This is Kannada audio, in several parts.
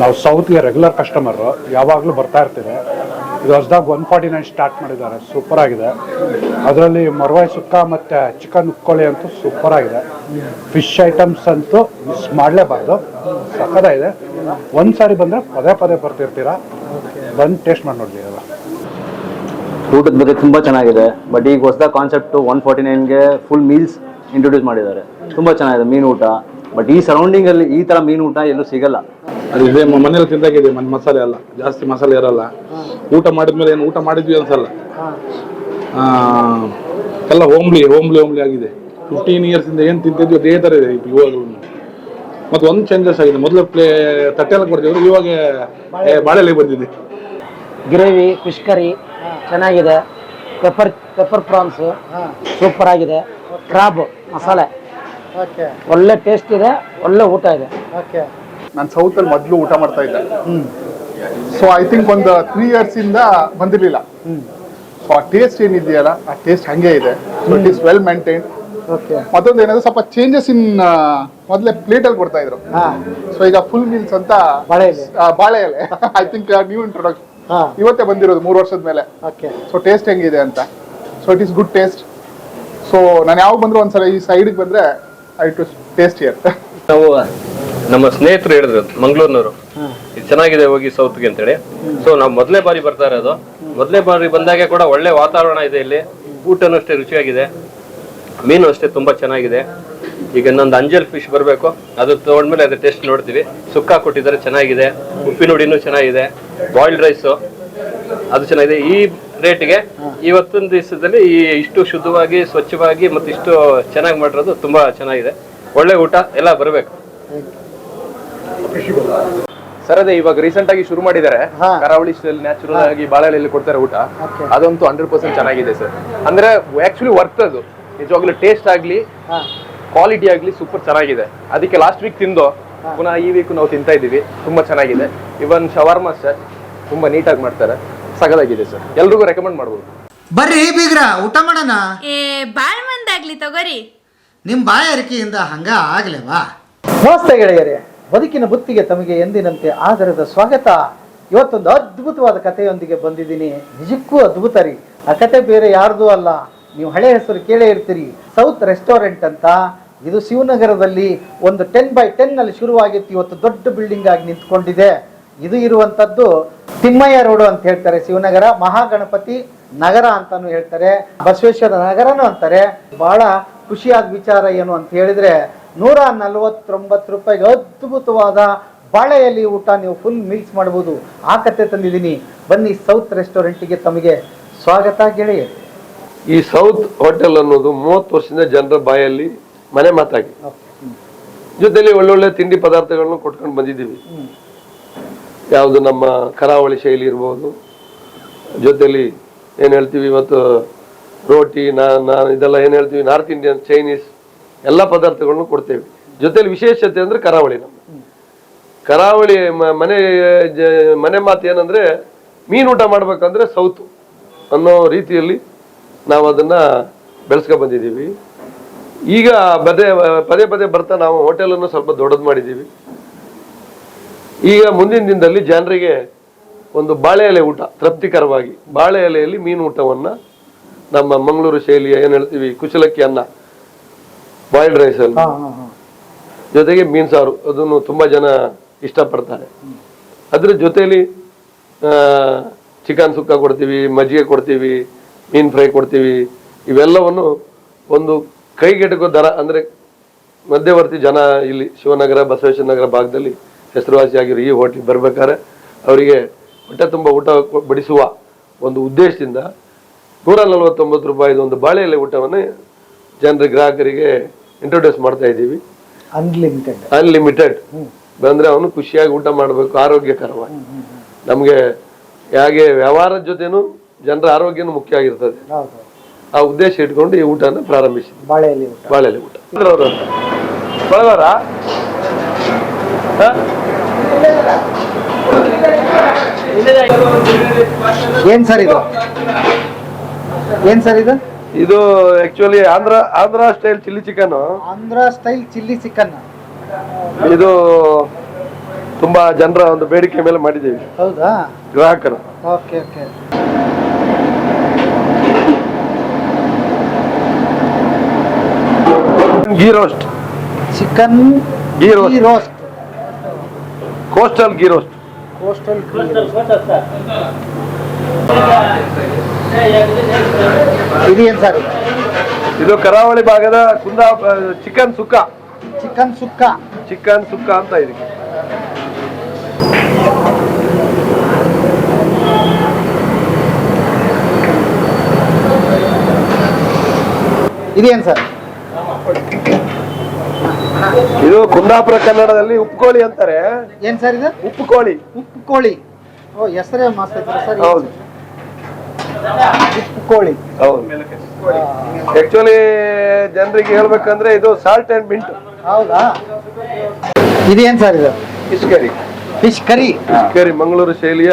ನಾವು ಸೌತ್ಗೆ ರೆಗ್ಯುಲರ್ ಕಸ್ಟಮರು ಯಾವಾಗಲೂ ಬರ್ತಾ ಇರ್ತೀವಿ. ಇದು ಹೊಸದಾಗಿ ಒನ್ ಫಾರ್ಟಿ ನೈನ್ ಸ್ಟಾರ್ಟ್ ಮಾಡಿದ್ದಾರೆ. ಸೂಪರ್ ಆಗಿದೆ. ಅದರಲ್ಲಿ ಮರವಾಯಿ ಸುಕ್ಕ ಮತ್ತು ಚಿಕನ್ ಉಕ್ಕೋಳಿ ಅಂತೂ ಸೂಪರ್ ಆಗಿದೆ. ಫಿಶ್ ಐಟಮ್ಸ್ ಅಂತೂ ಮಿಸ್ ಮಾಡಲೇಬಾರ್ದು. ಸಕ್ಕದಾಗಿದೆ ಒಂದು ಸಾರಿ ಬಂದರೆ ಪದೇ ಪದೇ ಬರ್ತಿರ್ತೀರಾ? ಬಂದು ಟೇಸ್ಟ್ ಮಾಡಿ ನೋಡಿ ಅದು ಊಟದ ಬಗ್ಗೆ ತುಂಬ ಚೆನ್ನಾಗಿದೆ. ಬಟ್ ಈಗ ಹೊಸದ ಕಾನ್ಸೆಪ್ಟು ಒನ್ ಫಾರ್ಟಿ ನೈನ್ಗೆ ಫುಲ್ ಮೀಲ್ಸ್ ಇಂಟ್ರೊಡ್ಯೂಸ್ ಮಾಡಿದ್ದಾರೆ. ತುಂಬ ಚೆನ್ನಾಗಿದೆ ಮೀನು ಊಟ. ಬಟ್ ಈ ಸರೌಂಡಿಂಗಲ್ಲಿ ಈ ಥರ ಮೀನು ಊಟ ಎಲ್ಲೂ ಸಿಗಲ್ಲ. ಅದು ಇದೆ ಮನೇಲಿ ತಿಂದಾಗಿದೆ ಮನೆ ಮಸಾಲೆ ಅಲ್ಲ ಜಾಸ್ತಿ ಮಸಾಲೆ ಇರಲ್ಲ. ಊಟ ಮಾಡಿದ್ಮೇಲೆ ಏನು ಊಟ ಮಾಡಿದ್ವಿ ಅನ್ಸಲ್ಲ. ಆ, ಎಲ್ಲ ಹೋಮ್ಲಿ ಹೋಮ್ಲಿ ಹೋಮ್ಲಿ ಆಗಿದೆ. ಫಿಫ್ಟೀನ್ ಇಯರ್ಸ್ ಇಂದ ಏನು ತಿಂತಿದ್ವಿ ಅದೇ ಥರ ಇದೆ ಇವಾಗಲೂ. ಮತ್ತು ಒಂದು ಚೇಂಜಸ್ ಆಗಿದೆ. ಮೊದಲು ಪ್ಲೇ ತಟ್ಟೆಲ್ಲ ಕೊಡ್ತಿದ್ರು ಇವಾಗ ಬಾಳೆಲೆ ಬಂದಿದೆ. ಗ್ರೇವಿ ಫಿಶ್ ಕರಿ ಚೆನ್ನಾಗಿದೆ. ಪೆಪ್ಪರ್ ಪೆಪ್ಪರ್ ಪ್ರಾನ್ಸ್ ಸೂಪರ್ ಆಗಿದೆ. ಕ್ರಾಬ್ ಮಸಾಲೆ. ಒಳ್ಳೆ ಟೇಸ್ಟ್ ಇದೆ ಒಳ್ಳೆ ಊಟ ಇದೆ. ನಾನು ಸೌತಲ್ಲಿ ಮೊದಲು ಊಟ ಮಾಡ್ತಾ ಇದ್ದೆ. ಸೊ ಐ ಥಿಂಕ್ ಒಂದು ತ್ರೀ ಇಯರ್ಸ್ ಇಂದ ಬಂದಿರಲಿಲ್ಲ. ಸೊ ಆ ಟೇಸ್ಟ್ ಏನಿದೆಯಲ್ಲ ಆ ಟೇಸ್ಟ್ ಹಂಗೆ ಇದೆ. So it is well maintain ಮತ್ತೊಂದು ಏನಂದ್ರೆ ಸ್ವಲ್ಪ ಚೇಂಜಸ್ ಇನ್ ಮೊದಲೇ ಪ್ಲೇಟಲ್ಲಿ ಕೊಡ್ತಾ ಇದ್ರು. ಸೊ ಈಗ ಫುಲ್ ಮೀಲ್ಸ್ ಅಂತ ಬಾಳೆ ಎಲೆ. ಐ ಥಿಂಕ್ ನ್ಯೂ ಇಂಟ್ರೊಡಕ್ಷನ್ ಇವತ್ತೇ ಬಂದಿರೋದು ಮೂರು ವರ್ಷದ ಮೇಲೆ. ಓಕೆ ಸೊ ಟೇಸ್ಟ್ ಹೆಂಗಿದೆ ಅಂತ. So it is good taste so ನಾನು ಯಾವಾಗ ಬಂದ್ರು ಒಂದ್ಸಲ ಈ ಸೈಡಿಗೆ ಬಂದ್ರೆ ಐ ಟು ಟೇಸ್ಟ್ ಇಯರ್ ನಾವು ನಮ್ಮ ಸ್ನೇಹಿತರು ಹೇಳಿದ್ರು ಮಂಗಳೂರಿನವರು. ಇದು ಚೆನ್ನಾಗಿದೆ ಹೋಗಿ ಸೌತ್ಗೆ ಅಂತೇಳಿ. ಸೊ ನಾವು ಮೊದಲೇ ಬಾರಿ ಬರ್ತಾ ಇರೋದು. ಮೊದಲೇ ಬಾರಿ ಬಂದಾಗ ಕೂಡ ಒಳ್ಳೆ ವಾತಾವರಣ ಇದೆ ಇಲ್ಲಿ. ಊಟನೂ ಅಷ್ಟೇ ರುಚಿಯಾಗಿದೆ. ಮೀನು ಅಷ್ಟೇ ತುಂಬಾ ಚೆನ್ನಾಗಿದೆ. ಈಗ ಇನ್ನೊಂದು ಅಂಜಲ್ ಫಿಶ್ ಬರಬೇಕು. ಅದು ತಗೊಂಡ್ಮೇಲೆ ಅದ್ರ ಟೇಸ್ಟ್ ನೋಡ್ತೀವಿ. ಸುಕ್ಕ ಕೊಟ್ಟಿದ್ದಾರೆ ಚೆನ್ನಾಗಿದೆ. ಉಪ್ಪಿನ ಹುಡಿನೂ ಚೆನ್ನಾಗಿದೆ. ಬಾಯ್ಲ್ಡ್ ರೈಸು ಅದು ಚೆನ್ನಾಗಿದೆ. ಈ ರೇಟ್ಗೆ ಇವತ್ತೊಂದು ದಿವಸದಲ್ಲಿ ಈ ಇಷ್ಟು ಶುದ್ಧವಾಗಿ ಸ್ವಚ್ಛವಾಗಿ ಮತ್ತು ಇಷ್ಟು ಚೆನ್ನಾಗಿ ಮಾಡಿರೋದು ತುಂಬಾ ಚೆನ್ನಾಗಿದೆ. ಒಳ್ಳೆ ಊಟ ಎಲ್ಲ ಬರಬೇಕು. ಸರ್ ಅದೇ ಇವಾಗ ರೀಸೆಂಟ್ ಆಗಿ ಶುರು ಮಾಡಿದ್ದಾರೆ. ಕರಾವಳಿ ಸ್ಟೈಲ್ ನ್ಯಾಚುರಲ್ ಆಗಿ ಬಾಳೆಹಳ್ಳಿಯಲ್ಲಿ ಕೊಡ್ತಾರೆ ಊಟ. ಅದಂತೂ ಹಂಡ್ರೆಡ್ ಪರ್ಸೆಂಟ್ ಚೆನ್ನಾಗಿದೆ ಸರ್. ಅಂದ್ರೆ ಆಕ್ಚುಲಿ ವರ್ತ್ ಅದು. ನಿಜವಾಗ್ಲೂ ಟೇಸ್ಟ್ ಆಗ್ಲಿ ಕ್ವಾಲಿಟಿ ಆಗ್ಲಿ ಸೂಪರ್ ಚೆನ್ನಾಗಿದೆ. ಅದಕ್ಕೆ ಲಾಸ್ಟ್ ವೀಕ್ ತಿಂದು ಪುನಃ ಈ ವೀಕ್ ನಾವು ತಿಂತಾ ಇದೀವಿ ತುಂಬಾ ಚೆನ್ನಾಗಿದೆ. ಇವನ್ ಶವರ್ಮ ಸರ್ ತುಂಬಾ ನೀಟಾಗಿ ಮಾಡ್ತಾರೆ. ಸಗದಾಗಿದೆ ಸರ್. ಎಲ್ರಿಗೂ ರೆಕಮೆಂಡ್ ಮಾಡ್ಬೋದು. ಬರ್ರಿ ಬೀಗ್ರ ಊಟ ಮಾಡೋಣ? ಏ ಬಾಳ್ ಮಂದಾಗ್ಲಿ ತಗೋರಿ. ನಿಮ್ಮ ಬಾಯಾರಿಕೆಯಿಂದ ಹಂಗ ಆಗ್ಲೇವಾ? ನಮಸ್ತೆ ಗೆಳೆಯರೇ, ಬದುಕಿನ ಬುತ್ತಿಗೆ ತಮಗೆ ಎಂದಿನಂತೆ ಆಧಾರದ ಸ್ವಾಗತ. ಇವತ್ತೊಂದು ಅದ್ಭುತವಾದ ಕಥೆಯೊಂದಿಗೆ ಬಂದಿದ್ದೀನಿ. ನಿಜಕ್ಕೂ ಅದ್ಭುತ ರೀ ಆ ಕತೆ ಬೇರೆ ಯಾರ್ದು ಅಲ್ಲ. ನೀವು ಹಳೆ ಹೆಸರು ಕೇಳೇ ಇರ್ತೀರಿ. ಸೌತ್ ರೆಸ್ಟೋರೆಂಟ್ ಅಂತ. ಇದು ಶಿವನಗರದಲ್ಲಿ ಒಂದು ಟೆನ್ ಬೈ ಟೆನ್ನಲ್ಲಿ ಶುರುವಾಗಿತ್ತು. ಇವತ್ತು ದೊಡ್ಡ ಬಿಲ್ಡಿಂಗ್ ಆಗಿ ನಿಂತ್ಕೊಂಡಿದೆ. ಇದು ಇರುವಂತದ್ದು ತಿಮ್ಮಯ್ಯ ರೋಡು ಅಂತ ಹೇಳ್ತಾರೆ ಶಿವನಗರ. ಮಹಾಗಣಪತಿ ನಗರ ಅಂತಾನು ಹೇಳ್ತಾರೆ. ಬಸವೇಶ್ವರ ನಗರನು ಅಂತಾರೆ. ಬಹಳ ಖುಷಿಯಾದ ವಿಚಾರ ಏನು ಅಂತ ಹೇಳಿದ್ರೆ ನೂರ ನಲವತ್ತೊಂಬತ್ತು ರೂಪಾಯಿಗೆ ಅದ್ಭುತವಾದ ಬಾಳೆಯಲ್ಲಿ ಊಟ ನೀವು ಫುಲ್ ಮೀಲ್ಸ್ ಮಾಡಬಹುದು ಆ ಕತೆ ತಂದಿದ್ದೀನಿ. ಬನ್ನಿ ಸೌತ್ ರೆಸ್ಟೋರೆಂಟಿಗೆ ತಮಗೆ ಸ್ವಾಗತ ಗೆಳೆಯ ಈ ಸೌತ್ ಹೋಟೆಲ್ ಅನ್ನೋದು ಮೂವತ್ತು ವರ್ಷದಿಂದ ಜನರ ಬಾಯಲ್ಲಿ ಮನೆ ಮಾತಾಗಿ. ಜೊತೆಲಿ ಒಳ್ಳೊಳ್ಳೆ ತಿಂಡಿ ಪದಾರ್ಥಗಳನ್ನು ಕೊಟ್ಕೊಂಡು ಬಂದಿದ್ದೀವಿ. ಯಾವುದು ನಮ್ಮ ಕರಾವಳಿ ಶೈಲಿ ಇರ್ಬೋದು. ಜೊತೆಲಿ ಏನು ಹೇಳ್ತೀವಿ ಇವತ್ತು ರೋಟಿ ನಾನ್ ಇದೆಲ್ಲ ಏನು ಹೇಳ್ತೀವಿ, ನಾರ್ತ್ ಇಂಡಿಯನ್, ಚೈನೀಸ್ ಎಲ್ಲ ಪದಾರ್ಥಗಳನ್ನು ಕೊಡ್ತೇವೆ. ಜೊತೆಯಲ್ಲಿ ವಿಶೇಷತೆ ಅಂದ್ರೆ ಕರಾವಳಿ ನಮ್ಮ. ಕರಾವಳಿ ಮನೆ ಮನೆ ಮಾತು ಏನಂದ್ರೆ ಮೀನು ಊಟ ಮಾಡಬೇಕಂದ್ರೆ ಸೌತು ಅನ್ನೋ ರೀತಿಯಲ್ಲಿ ನಾವು ಅದನ್ನ ಬೆಳೆಸ್ಕೊ ಬಂದಿದ್ದೀವಿ. ಈಗ ಪದೇ ಪದೇ ಪದೇ ಬರ್ತಾ ನಾವು ಹೋಟೆಲನ್ನು ಸ್ವಲ್ಪ ದೊಡ್ಡದು ಮಾಡಿದ್ದೀವಿ. ಈಗ ಮುಂದಿನ ದಿನದಲ್ಲಿ ಜನರಿಗೆ ಒಂದು ಬಾಳೆ ಎಲೆ ಊಟ, ತೃಪ್ತಿಕರವಾಗಿ ಬಾಳೆ ಎಲೆಯಲ್ಲಿ ಮೀನು ಊಟವನ್ನ ನಮ್ಮ ಮಂಗಳೂರು ಶೈಲಿಯ ಏನ್ ಹೇಳ್ತೀವಿ ಕುಚಲಕ್ಕಿ ಅನ್ನ ಬಾಯ್ಲ್ಡ್ ರೈಸ್ ಅಲ್ಲಿ ಜೊತೆಗೆ ಮೀನ್ ಸಾರು ಅದನ್ನು ತುಂಬಾ ಜನ ಇಷ್ಟಪಡ್ತಾರೆ. ಅದ್ರ ಜೊತೆಯಲ್ಲಿ ಚಿಕನ್ ಸುಕ್ಕ ಕೊಡ್ತೀವಿ ಮಜ್ಜಿಗೆ ಕೊಡ್ತೀವಿ ಮೀನ್ ಫ್ರೈ ಕೊಡ್ತೀವಿ ಇವೆಲ್ಲವನ್ನು ಒಂದು ಕೈಗೆಟಕೋ ದರ ಅಂದ್ರೆ ಮಧ್ಯವರ್ತಿ ಜನ ಇಲ್ಲಿ ಶಿವನಗರ ಬಸವೇಶ್ವರ ನಗರ ಭಾಗದಲ್ಲಿ ಹೆಸರುವಾಸಿಯಾಗಿರೋ ಈ ಹೋಟೆಲ್ ಬರ್ಬೇಕಾದ್ರೆ ಅವರಿಗೆ ಹೊಟ್ಟೆ ತುಂಬ ಊಟ ಬಡಿಸುವ ಒಂದು ಉದ್ದೇಶದಿಂದ ನೂರ ನಲವತ್ತೊಂಬತ್ತು ರೂಪಾಯಿದು ಒಂದು ಬಾಳೆ ಎಲೆ ಊಟವನ್ನು ಜನರ ಗ್ರಾಹಕರಿಗೆ ಇಂಟ್ರೊಡ್ಯೂಸ್ ಮಾಡ್ತಾ ಇದ್ದೀವಿ. ಅನ್ಲಿಮಿಟೆಡ್ ಅನ್ಲಿಮಿಟೆಡ್ ಬಂದರೆ ಅವನು ಖುಷಿಯಾಗಿ ಊಟ ಮಾಡಬೇಕು ಆರೋಗ್ಯಕರವಾಗಿ. ನಮಗೆ ಹೇಗೆ ವ್ಯವಹಾರದ ಜೊತೆನೂ ಜನರ ಆರೋಗ್ಯನೂ ಮುಖ್ಯ ಆಗಿರ್ತದೆ. ಆ ಉದ್ದೇಶ ಇಟ್ಕೊಂಡು ಈ ಊಟನ ಪ್ರಾರಂಭಿಸಿ ಬಾಳೆಯಲ್ಲಿ ಊಟ. ಬಾಳೆಲೆ ಊಟ. ಏನ್ ಸರ್ ಇದು? ಏನ್ ಸರ್ ಇದು? ಇದು actually Andhra Andhra style chilli chicken Andhra style chilli chicken ಇದು ತುಂಬಾ ಜನರ ಒಂದು ಬೇಡಿಕೆ ಮೇಲೆ ಮಾಡಿದ್ದೀವಿ. ಹೌದಾ? ಗ್ರಾಹಕರು. Okay okay. Ghee roast chicken ghee roast roast coastal ghee roast coastal ಇದೇನು ಸರ್? ಇದು ಇದು ಕರಾವಳಿ ಭಾಗದ ಕುಂದ chicken sukka. Chicken sukka. Chicken sukka ಅಂತ ಇದಕ್ಕೆ ಇದೇನ್ ಸರ್? ಇದು ಕುಂದಾಪುರ ಕನ್ನಡದಲ್ಲಿ ಉಪ್ಪುಕೋಳಿ ಅಂತಾರೆ. ಏನು ಸರ್ ಇದು? ಉಪ್ಪು ಕೋಳಿ ಉಪ್ಪು ಕೋಳಿ ಓ ಹೆಸರೇ ಮಸ್ತ್ ಸರ್. ಹೌದು. ಉಪ್ಪು ಕೋಳಿ. ಹೌದು. ಆಕ್ಚುಲಿ ಜನರಿಗೆ ಹೇಳ್ಬೇಕಂದ್ರೆ ಇದು ಸಾಲ್ಟ್ ಅಂಡ್ ಮಿಂಟ್ ಹೌದಾ? ಇದೇನ್ ಸರ್ ಇದು? Fish curry fish curry fish curry Mangaluru ಶೈಲಿಯ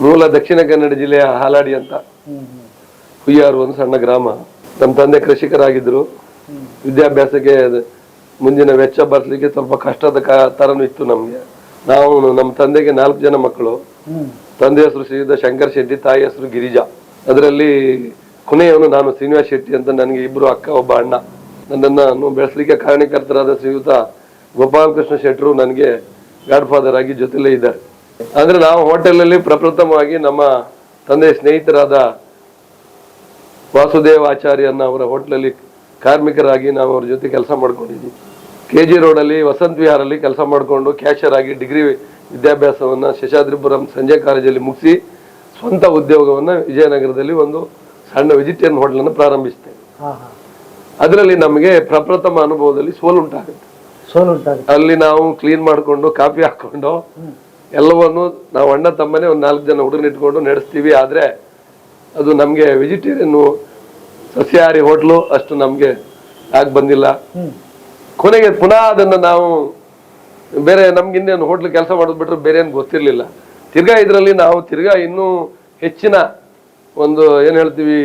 ಮೂಲ ದಕ್ಷಿಣ ಕನ್ನಡ ಜಿಲ್ಲೆಯ ಹಾಲಾಡಿ ಅಂತ. ಹುಯ್ಯಾರು ಒಂದು ಸಣ್ಣ ಗ್ರಾಮ. ನಮ್ಮ ತಂದೆ ಕೃಷಿಕರಾಗಿದ್ರು. ವಿದ್ಯಾಭ್ಯಾಸಕ್ಕೆ ಮುಂದಿನ ವೆಚ್ಚ ಬರ್ಲಿಕ್ಕೆ ಸ್ವಲ್ಪ ಕಷ್ಟದ ಕ- ತರನು ಇತ್ತು ನಮಗೆ. ನಾವು ನಮ್ಮ ತಂದೆಗೆ ನಾಲ್ಕು ಜನ ಮಕ್ಕಳು. ತಂದೆ ಹೆಸರು ಶ್ರೀಯುತ ಶಂಕರ್ ಶೆಟ್ಟಿ, ತಾಯಿ ಹೆಸರು ಗಿರಿಜಾ. ಅದರಲ್ಲಿ ಕೊನೆಯವನು ನಾನು ಶ್ರೀನಿವಾಸ್ ಶೆಟ್ಟಿ ಅಂತ ನನಗೆ ಇಬ್ಬರು ಅಕ್ಕ, ಒಬ್ಬ ಅಣ್ಣ. ನನ್ನನ್ನು ಬೆಳೆಸಲಿಕ್ಕೆ ಕಾರಣಕರ್ತರಾದ ಶ್ರೀಯುತ ಗೋಪಾಲಕೃಷ್ಣ ಶೆಟ್ಟರು ನನಗೆ ಗಾಡ್ ಫಾದರ್ ಆಗಿ ಜೊತೆಲೇ ಇದ್ದಾರೆ. ಅಂದರೆ ನಾವು ಹೋಟೆಲಲ್ಲಿ ಪ್ರಪ್ರಥಮವಾಗಿ ನಮ್ಮ ತಂದೆ ಸ್ನೇಹಿತರಾದ ವಾಸುದೇವ ಆಚಾರ್ಯನ ಅವರ ಹೋಟ್ಲಲ್ಲಿ ಕಾರ್ಮಿಕರಾಗಿ ನಾವು ಅವ್ರ ಜೊತೆ ಕೆಲಸ ಮಾಡ್ಕೊಂಡಿದ್ವಿ. ಕೆ ಜಿ ರೋಡಲ್ಲಿ ವಸಂತ ವಿಹಾರಲ್ಲಿ ಕೆಲಸ ಮಾಡಿಕೊಂಡು ಕ್ಯಾಶರ್ ಆಗಿ ಡಿಗ್ರಿ ವಿದ್ಯಾಭ್ಯಾಸವನ್ನ ಶೇಷಾದ್ರಿಪುರಂ ಸಂಜೆ ಕಾಲೇಜಲ್ಲಿ ಮುಗಿಸಿ ಸ್ವಂತ ಉದ್ಯೋಗವನ್ನ ವಿಜಯನಗರದಲ್ಲಿ ಒಂದು ಸಣ್ಣ ವೆಜಿಟೇರಿಯನ್ ಹೋಟೆಲನ್ನು ಹಾಂ ಅದರಲ್ಲಿ ನಮಗೆ ಪ್ರಪ್ರಥಮ ಅನುಭವದಲ್ಲಿ ಸೋಲು ಉಂಟಾಗುತ್ತೆ. ಸೋಲು ಉಂಟಾಗುತ್ತೆ. ಅಲ್ಲಿ ನಾವು ಕ್ಲೀನ್ ಮಾಡಿಕೊಂಡು ಕಾಫಿ ಹಾಕೊಂಡು ಎಲ್ಲವನ್ನು ನಾವು ಅಣ್ಣ ತಮ್ಮನೆ ಒಂದು ನಾಲ್ಕು ಜನ ಹುಡುಗನ ಇಟ್ಕೊಂಡು ನಡೆಸ್ತೀವಿ. ಆದ್ರೆ ಅದು ನಮಗೆ ವೆಜಿಟೇರಿಯನ್ ಸಸ್ಯಾಹಾರಿ ಹೋಟ್ಲು ಅಷ್ಟು ನಮಗೆ ಆಗಿ ಬಂದಿಲ್ಲ. ಕೊನೆಗೆ ಪುನಃ ಅದನ್ನು ನಾವು ಬೇರೆ ನಮ್ಗೆ ಇನ್ನೇನು ಹೋಟ್ಲ್ ಕೆಲಸ ಮಾಡೋದು ಬಿಟ್ರೆ ಬೇರೆ ಏನು ಗೊತ್ತಿರಲಿಲ್ಲ. ತಿರ್ಗಾ ಇದರಲ್ಲಿ ನಾವು ತಿರ್ಗಾ ಇನ್ನೂ ಹೆಚ್ಚಿನ ಒಂದು ಏನು ಹೇಳ್ತೀವಿ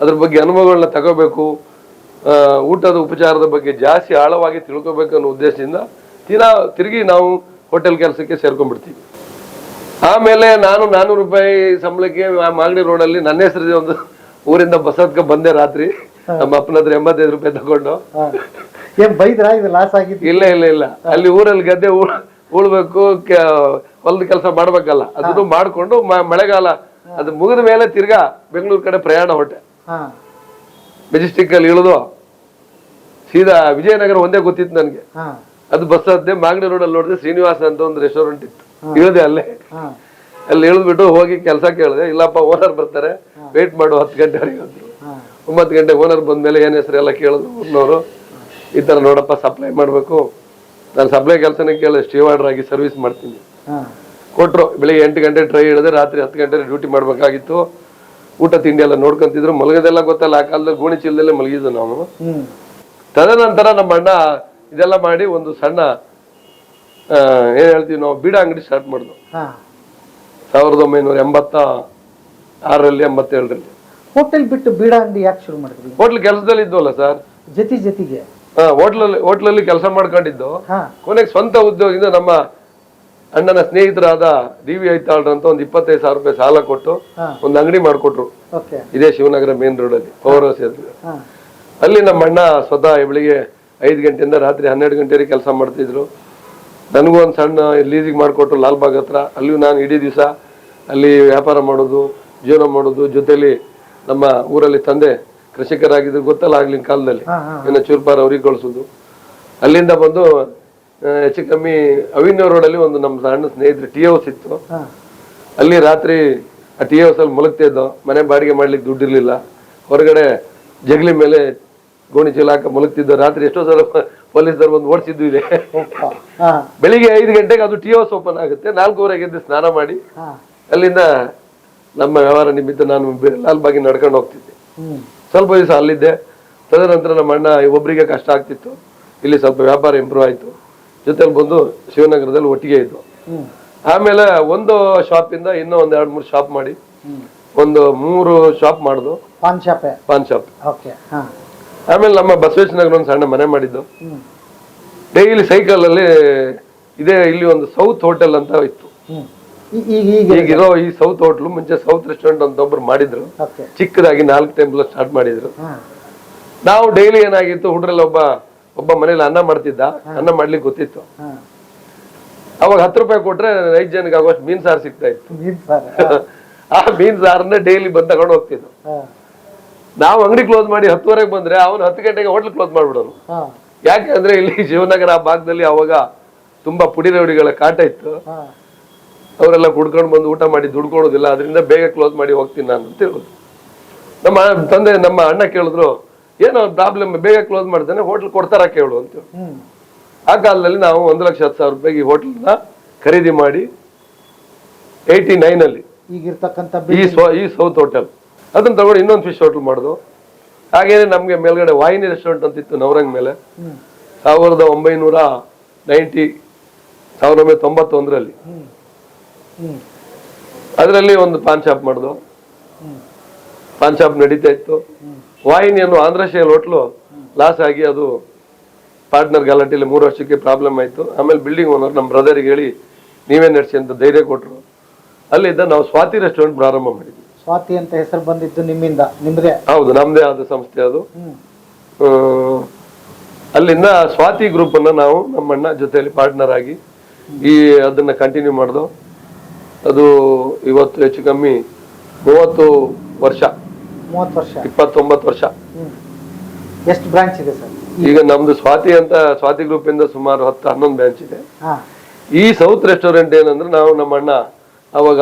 ಅದ್ರ ಬಗ್ಗೆ ಅನುಭವಗಳನ್ನ ತಗೋಬೇಕು ಊಟದ ಉಪಚಾರದ ಬಗ್ಗೆ ಜಾಸ್ತಿ ಆಳವಾಗಿ ತಿಳ್ಕೊಬೇಕು ಅನ್ನೋ ಉದ್ದೇಶದಿಂದ ತೀರಾ ತಿರುಗಿ ನಾವು ಹೋಟೆಲ್ ಕೆಲಸಕ್ಕೆ ಸೇರ್ಕೊಂಡ್ಬಿಡ್ತೀವಿ. ಆಮೇಲೆ ನಾನು ನಾನೂರು ರೂಪಾಯಿ ಸಂಬಳಕ್ಕೆ ಆ ಮಾಗಡಿ ರೋಡಲ್ಲಿ ನನ್ನ ಹೆಸರಿದೆ ಒಂದು ಊರಿಂದ ಬಸ್ ಹತ್ಕ ಬಂದೆ ರಾತ್ರಿ. ನಮ್ಮ ಅಪ್ಪನ ಹತ್ರ ಎಂಬತ್ತೈದು ರೂಪಾಯಿ ತಗೊಂಡು. ಏನ್ ಬೈದ್ರ? ಇದು ಲಾಸ್ ಆಗಿದ್ದು? ಇಲ್ಲ ಇಲ್ಲ ಇಲ್ಲ. ಅಲ್ಲಿ ಊರಲ್ಲಿ ಗದ್ದೆ ಉಳ್- ಉಳ್ಬೇಕು ಹೊಲದ ಕೆಲಸ ಮಾಡ್ಬೇಕಲ್ಲ. ಅದನ್ನು ಮಾಡ್ಕೊಂಡು ಮಳೆಗಾಲ. ಅದು ಮುಗಿದ ಮೇಲೆ ತಿರ್ಗಾ ಬೆಂಗಳೂರು ಕಡೆ ಪ್ರಯಾಣ ಹೊಟ್ಟೆ. ಮೆಜೆಸ್ಟಿಕ್ ಅಲ್ಲಿ ಇಳಿದು. ಸೀದಾ ವಿಜಯನಗರ ಒಂದೇ ಗೊತ್ತಿತ್ತು ನನಗೆ. ಅದು ಬಸ್ ಹತ್ತೆ ಮಾಗಡಿ ರೋಡ್ ಅಲ್ಲಿ ನೋಡಿದ್ರೆ ಶ್ರೀನಿವಾಸ ಅಂತ ಒಂದು ರೆಸ್ಟೋರೆಂಟ್ ಇತ್ತು. ಇಳಿದೆ ಅಲ್ಲೇ. ಅಲ್ಲಿ ಇಳಿದ್ಬಿಟ್ಟು ಹೋಗಿ ಕೆಲಸ ಕೇಳಿದೆ ಇಲ್ಲಪ್ಪ ಓನರ್ ಬರ್ತಾರೆ. ವೇಟ್ ಮಾಡು ಹತ್ತು ಗಂಟೆವರೆಗೆ ಅಂದ್ರು ಒಂಬತ್ತು ಗಂಟೆ ಓನರ್ ಬಂದ್ಮೇಲೆ ಏನ್ ಹೆಸರು ಎಲ್ಲ ಕೇಳಿದ್ರು ಊರ್ನವರು. ಈ ತರ ನೋಡಪ್ಪ ಸಪ್ಲೈ ಮಾಡ್ಬೇಕು. ನಾನು ಸಪ್ಲೈ ಕೆಲಸನೇ ಕೇಳ ಸ್ಟೀವಾರ್ಡರ್ ಆಗಿ ಸರ್ವಿಸ್ ಮಾಡ್ತೀನಿ. ಹಾ. ಕೊಟ್ರು ಬೆಳಿಗ್ಗೆ ಎಂಟು ಗಂಟೆ ಟ್ರೈ ಹಿಡಿದ್ರೆ ರಾತ್ರಿ ಹತ್ತು ಗಂಟೆ ಡ್ಯೂಟಿ ಮಾಡ್ಬೇಕಾಗಿತ್ತು. ಊಟ ತಿಂಡಿ ಎಲ್ಲ ನೋಡ್ಕೊಂತಿದ್ರು. ಮಲಗದೆಲ್ಲ ಗೊತ್ತಲ್ಲ ಆ ಕಾಲದಲ್ಲಿ ಗೋಣಿ ಚೀಲದಲ್ಲೇ ಮಲಗಿದ್ದು ನಾವು. ತದನಂತರ ನಮ್ಮ ಅಣ್ಣ ಇದೆಲ್ಲ ಮಾಡಿ ಒಂದು ಸಣ್ಣ ಏನು ಹೇಳ್ತೀವಿ ನಾವು ಬೀಡ ಅಂಗಡಿ ಸ್ಟಾರ್ಟ್ ಮಾಡಿದ್ವು ಸಾವಿರದ ಒಂಬೈನೂರ ಎಂಬತ್ತ ಆರರಲ್ಲಿ ಎಂಬತ್ತೇಳರಲ್ಲಿ. ಹೋಟೆಲ್ ಬಿಟ್ಟು ಬೀಡ ಅಂಗಡಿ ಯಾಕೆ ಶುರು ಮಾಡಿದ್ವಿ ಹೋಟೆಲ್ ಕೆಲಸದಲ್ಲಿ ಇದ್ವಲ್ಲ ಸರ್ ಜೊತೆ ಜೊತೆಗೆ. ಹೋಟ್ಲಲ್ಲಿ ಹೋಟ್ಲಲ್ಲಿ ಕೆಲಸ ಮಾಡ್ಕೊಂಡಿದ್ದು. ಕೊನೆಗೆ ಸ್ವಂತ ಉದ್ಯೋಗದಿಂದ ನಮ್ಮ ಅಣ್ಣನ ಸ್ನೇಹಿತರಾದ ಡಿ ವಿ ಐತಾಳ್ರ ಅಂತ ಒಂದು ಇಪ್ಪತ್ತೈದು ಸಾವಿರ ರೂಪಾಯಿ ಸಾಲ ಕೊಟ್ಟು. ಒಂದು ಅಂಗಡಿ ಮಾಡಿಕೊಟ್ರು. ಇದೇ ಶಿವನಗರ ಮೇನ್ ಅಲ್ಲಿ ಪವರ್ ಹೌಸ್ ಅಲ್ಲಿ ನಮ್ಮ ಅಣ್ಣ ಸ್ವತಃ ಬೆಳಿಗ್ಗೆ ಐದು ಗಂಟೆಯಿಂದ ರಾತ್ರಿ ಹನ್ನೆರಡು ಗಂಟೆವರೆಗೆ ಕೆಲಸ ಮಾಡ್ತಿದ್ರು. ನನಗೂ ಒಂದು ಸಣ್ಣ ಲೀಸಿಗೆ ಮಾಡಿಕೊಟ್ರು ಲಾಲ್ಬಾಗ್ ಹತ್ರ. ಅಲ್ಲಿಯೂ ನಾನು ಇಡೀ ದಿವಸ ಅಲ್ಲಿ ವ್ಯಾಪಾರ ಮಾಡೋದು ಜೀವನ ಮಾಡೋದು ಜೊತೆಲಿ ನಮ್ಮ ಊರಲ್ಲಿ ತಂದೆ ಕೃಷಿಕರಾಗಿದ್ರು ಗೊತ್ತಲ್ಲ ಆಗ್ಲಿನ ಕಾಲದಲ್ಲಿ. ಇನ್ನು ಚೂರ್ಪಾರ ಅವ್ರಿಗೆ ಕಳಿಸೋದು. ಅಲ್ಲಿಂದ ಬಂದು ಹೆಚ್ಚು ಕಮ್ಮಿ ಅವಿನ್ಯ ರೋಡಲ್ಲಿ ಒಂದು ನಮ್ಮ ಸಣ್ಣ ಸ್ನೇಹಿತರು ಟಿ ಹೌಸ್ ಇತ್ತು. ಅಲ್ಲಿ ರಾತ್ರಿ ಆ ಟಿ ಹೌಸ್ ಅಲ್ಲಿ ಮಲಗ್ತಿದ್ದೋ ಮನೆ ಬಾಡಿಗೆ ಮಾಡ್ಲಿಕ್ಕೆ ದುಡ್ಡಿರ್ಲಿಲ್ಲ. ಹೊರಗಡೆ ಜಗಲಿ ಮೇಲೆ ಗೋಣಿ ಚೀಲ ಹಾಕ ಮಲಗ್ತಿದ್ದೋ ರಾತ್ರಿ ಎಷ್ಟೋ ಸಲ ಪೊಲೀಸರು ಬಂದು ಓಡಿಸಿದ್ದು ಇದೆ. ಬೆಳಿಗ್ಗೆ ಐದು ಗಂಟೆಗೆ ಅದು ಟಿ ಹೌಸ್ ಓಪನ್ ಆಗುತ್ತೆ. ನಾಲ್ಕೂವರೆಗೆ ಎದ್ದು ಸ್ನಾನ ಮಾಡಿ ಅಲ್ಲಿಂದ ನಮ್ಮ ವ್ಯವಹಾರ ನಿಮಿತ್ತ ನಾನು ಲಾಲ್ಬಾಗಿ ನಡ್ಕೊಂಡು ಹೋಗ್ತಿದ್ದೆ. ಸ್ವಲ್ಪ ದಿವಸ ಅಲ್ಲಿದ್ದೆ. ತದನಂತರ ನಮ್ಮ ಅಣ್ಣ ಒಬ್ಬರಿಗೆ ಕಷ್ಟ ಆಗ್ತಿತ್ತು. ಇಲ್ಲಿ ಸ್ವಲ್ಪ ವ್ಯಾಪಾರ ಇಂಪ್ರೂವ್ ಆಯಿತು. ಜೊತೆಲಿ ಬಂದು ಶಿವನಗರದಲ್ಲಿ ಒಟ್ಟಿಗೆ ಇದ್ದು ಆಮೇಲೆ ಒಂದು ಶಾಪ್ ಇಂದ ಇನ್ನೂ ಒಂದು ಎರಡು ಮೂರು ಶಾಪ್ ಮಾಡಿ ಒಂದು ಮೂರು ಶಾಪ್ ಮಾಡುದು. Paan shop paan shop okay ಆಮೇಲೆ ನಮ್ಮ ಬಸವೇಶ್ವರ ಒಂದು ಸಣ್ಣ ಮನೆ ಮಾಡಿದ್ದು. ಡೈಲಿ ಡೈಲಿ ಸೈಕಲಲ್ಲಿ ಇದೇ ಇಲ್ಲಿ ಒಂದು ಸೌತ್ ಹೋಟೆಲ್ ಅಂತ ಇತ್ತು. ಈಗಿರೋ ಈ ಸೌತ್ ಹೋಟ್ಲು ಮುಂಚೆ ಸೌತ್ ರೆಸ್ಟೋರೆಂಟ್ ಅಂತ ಒಬ್ರು ಮಾಡಿದ್ರು. ಚಿಕ್ಕದಾಗಿ ನಾಲ್ಕು ಟೈಮ್ಲ ಸ್ಟಾರ್ಟ್ ಮಾಡಿದ್ರು. ನಾವು ಡೈಲಿ ಏನಾಗಿತ್ತು ಹುಡ್ರಲ್ಲಿ ಒಬ್ಬ ಒಬ್ಬ ಮನೇಲಿ ಅನ್ನ ಮಾಡ್ತಿದ್ದ. ಅನ್ನ ಮಾಡ್ಲಿಕ್ಕೆ ಗೊತ್ತಿತ್ತು. ಅವಾಗ ಹತ್ತು ರೂಪಾಯಿ ಕೊಟ್ರೆ ಐದು ಜನಕ್ಕೆ ಆಗೋಷ್ಟು ಮೀನ್ ಸಾರು ಸಿಗ್ತಾ ಇತ್ತು. ಆ ಮೀನ್ ಸಾರನ್ನ ಡೈಲಿ ಬಂದ್ ತಗೊಂಡು ಹೋಗ್ತಿದ್ದು ನಾವು ಅಂಗಡಿ ಕ್ಲೋಸ್ ಮಾಡಿ ಹತ್ತುವರೆಗೆ ಬಂದ್ರೆ ಅವನು ಹತ್ತು ಗಂಟೆಗೆ ಹೋಟ್ಲ್ ಕ್ಲೋಸ್ ಮಾಡ್ಬಿಡೋನು. ಯಾಕೆ ಅಂದ್ರೆ ಇಲ್ಲಿ ಶಿವನಗರ ಆ ಭಾಗದಲ್ಲಿ ಅವಾಗ ತುಂಬಾ ಪುಡಿ ರೌಡಿಗಳ ಕಾಟ ಇತ್ತು. ಅವರೆಲ್ಲ ಕುಡ್ಕೊಂಡು ಬಂದು ಊಟ ಮಾಡಿ ದುಡ್ಕೊಳೋದಿಲ್ಲ ಅದರಿಂದ ಬೇಗ ಕ್ಲೋಸ್ ಮಾಡಿ ಹೋಗ್ತೀನಿ ನಾನು ಅಂತ ಹೇಳೋದು. ನಮ್ಮ ತಂದೆ ನಮ್ಮ ಅಣ್ಣ ಕೇಳಿದ್ರು ಏನೋ ಪ್ರಾಬ್ಲಮ್ ಬೇಗ ಕ್ಲೋಸ್ ಮಾಡ್ತಾನೆ ಹೋಟ್ಲ್ ಕೊಡ್ತಾರ ಕೇಳು ಅಂತ ಆ ಕಾಲದಲ್ಲಿ ನಾವು ಒಂದು ಲಕ್ಷ ಹತ್ತು ಸಾವಿರ ರೂಪಾಯಿಗೆ ಈ ಹೋಟ್ಲನ್ನ ಖರೀದಿ ಮಾಡಿ ಏಯ್ಟಿ ನೈನ್ ಅಲ್ಲಿ ಈ ಈ ಸೌತ್ ಹೋಟೆಲ್ ಅದನ್ನ ತಗೊಂಡು ಇನ್ನೊಂದು ಫಿಶ್ ಹೋಟೆಲ್ ಮಾಡಿದ್ವು ಹಾಗೇನೆ ನಮ್ಗೆ ಮೇಲ್ಗಡೆ ವಾಹಿನಿ ರೆಸ್ಟೋರೆಂಟ್ ಅಂತ ಇತ್ತು ನವರಂಗ್ ಮೇಲೆ. ಸಾವಿರದ ಒಂಬೈನೂರ ನೈಂಟಿ ಸಾವಿರದ ಒಂಬೈನೂರ ತೊಂಬತ್ತೊಂದರಲ್ಲಿ. ಅದರಲ್ಲಿ ಒಂದು ಪಾನ್ ಶಾಪ್ ಮಾಡಿದ್ವು ಪಾನ್ ಶಾಪ್ ನಡೀತಾ ಇತ್ತು. ವಾಹಿನಿ ಅನ್ನೋ ಆಂಧ್ರ ಶೇಲ್ ಹೋಟ್ಲು ಲಾಸ್ ಆಗಿ ಅದು ಪಾರ್ಟ್ನರ್ ಗಲಾಟೆಯಲ್ಲಿ ಮೂರು ವರ್ಷಕ್ಕೆ ಪ್ರಾಬ್ಲಮ್ ಆಯಿತು. ಆಮೇಲೆ ಬಿಲ್ಡಿಂಗ್ ಓನರ್ ನಮ್ಮ ಬ್ರದರ್ಗೆ ಹೇಳಿ ನೀವೇ ನಡೆಸಿ ಅಂತ ಧೈರ್ಯ ಕೊಟ್ಟರು ಅಲ್ಲಿದ್ದ ನಾವು ಸ್ವಾತಿ ರೆಸ್ಟೋರೆಂಟ್ ಪ್ರಾರಂಭ ಮಾಡಿದ್ವಿ. ಸ್ವಾತಿ ಅಂತ ಹೆಸರು ಬಂದಿದ್ದು ನಿಮ್ಮಿಂದ ನಿಮ್ದೇ ಹೌದು ನಮ್ದೇ ಆದ ಸಂಸ್ಥೆ ಅದು. ಅಲ್ಲಿಂದ ಸ್ವಾತಿ ಗ್ರೂಪನ್ನು ಅನ್ನ ನಾವು ನಮ್ಮಣ್ಣ ಜೊತೆಯಲ್ಲಿ ಪಾರ್ಟ್ನರ್ ಆಗಿ ಈ ಅದನ್ನು ಕಂಟಿನ್ಯೂ ಮಾಡ್ದು. ಅದು ಇವತ್ತು ಹೆಚ್ಚು ಕಮ್ಮಿ ಮೂವತ್ತು ವರ್ಷ. ಮೂವತ್ತು ವರ್ಷ. ಇಪ್ಪತ್ತೊಂಬತ್ತು ವರ್ಷ. ಎಷ್ಟು ಬ್ರಾಂಚ್ ಇದೆ ಸರ್? ಈಗ ನಮ್ದು ಸ್ವಾತಿ ಅಂತ ಸ್ವಾತಿ ಗ್ರೂಪ್ ಇಂದ ಸುಮಾರು ಹತ್ತು ಹನ್ನೊಂದು ಬ್ರಾಂಚ್ ಇದೆ. ಈ ಸೌತ್ ರೆಸ್ಟೋರೆಂಟ್ ಏನಂದ್ರೆ ನಾವು ನಮ್ಮ ಅಣ್ಣ ಅವಾಗ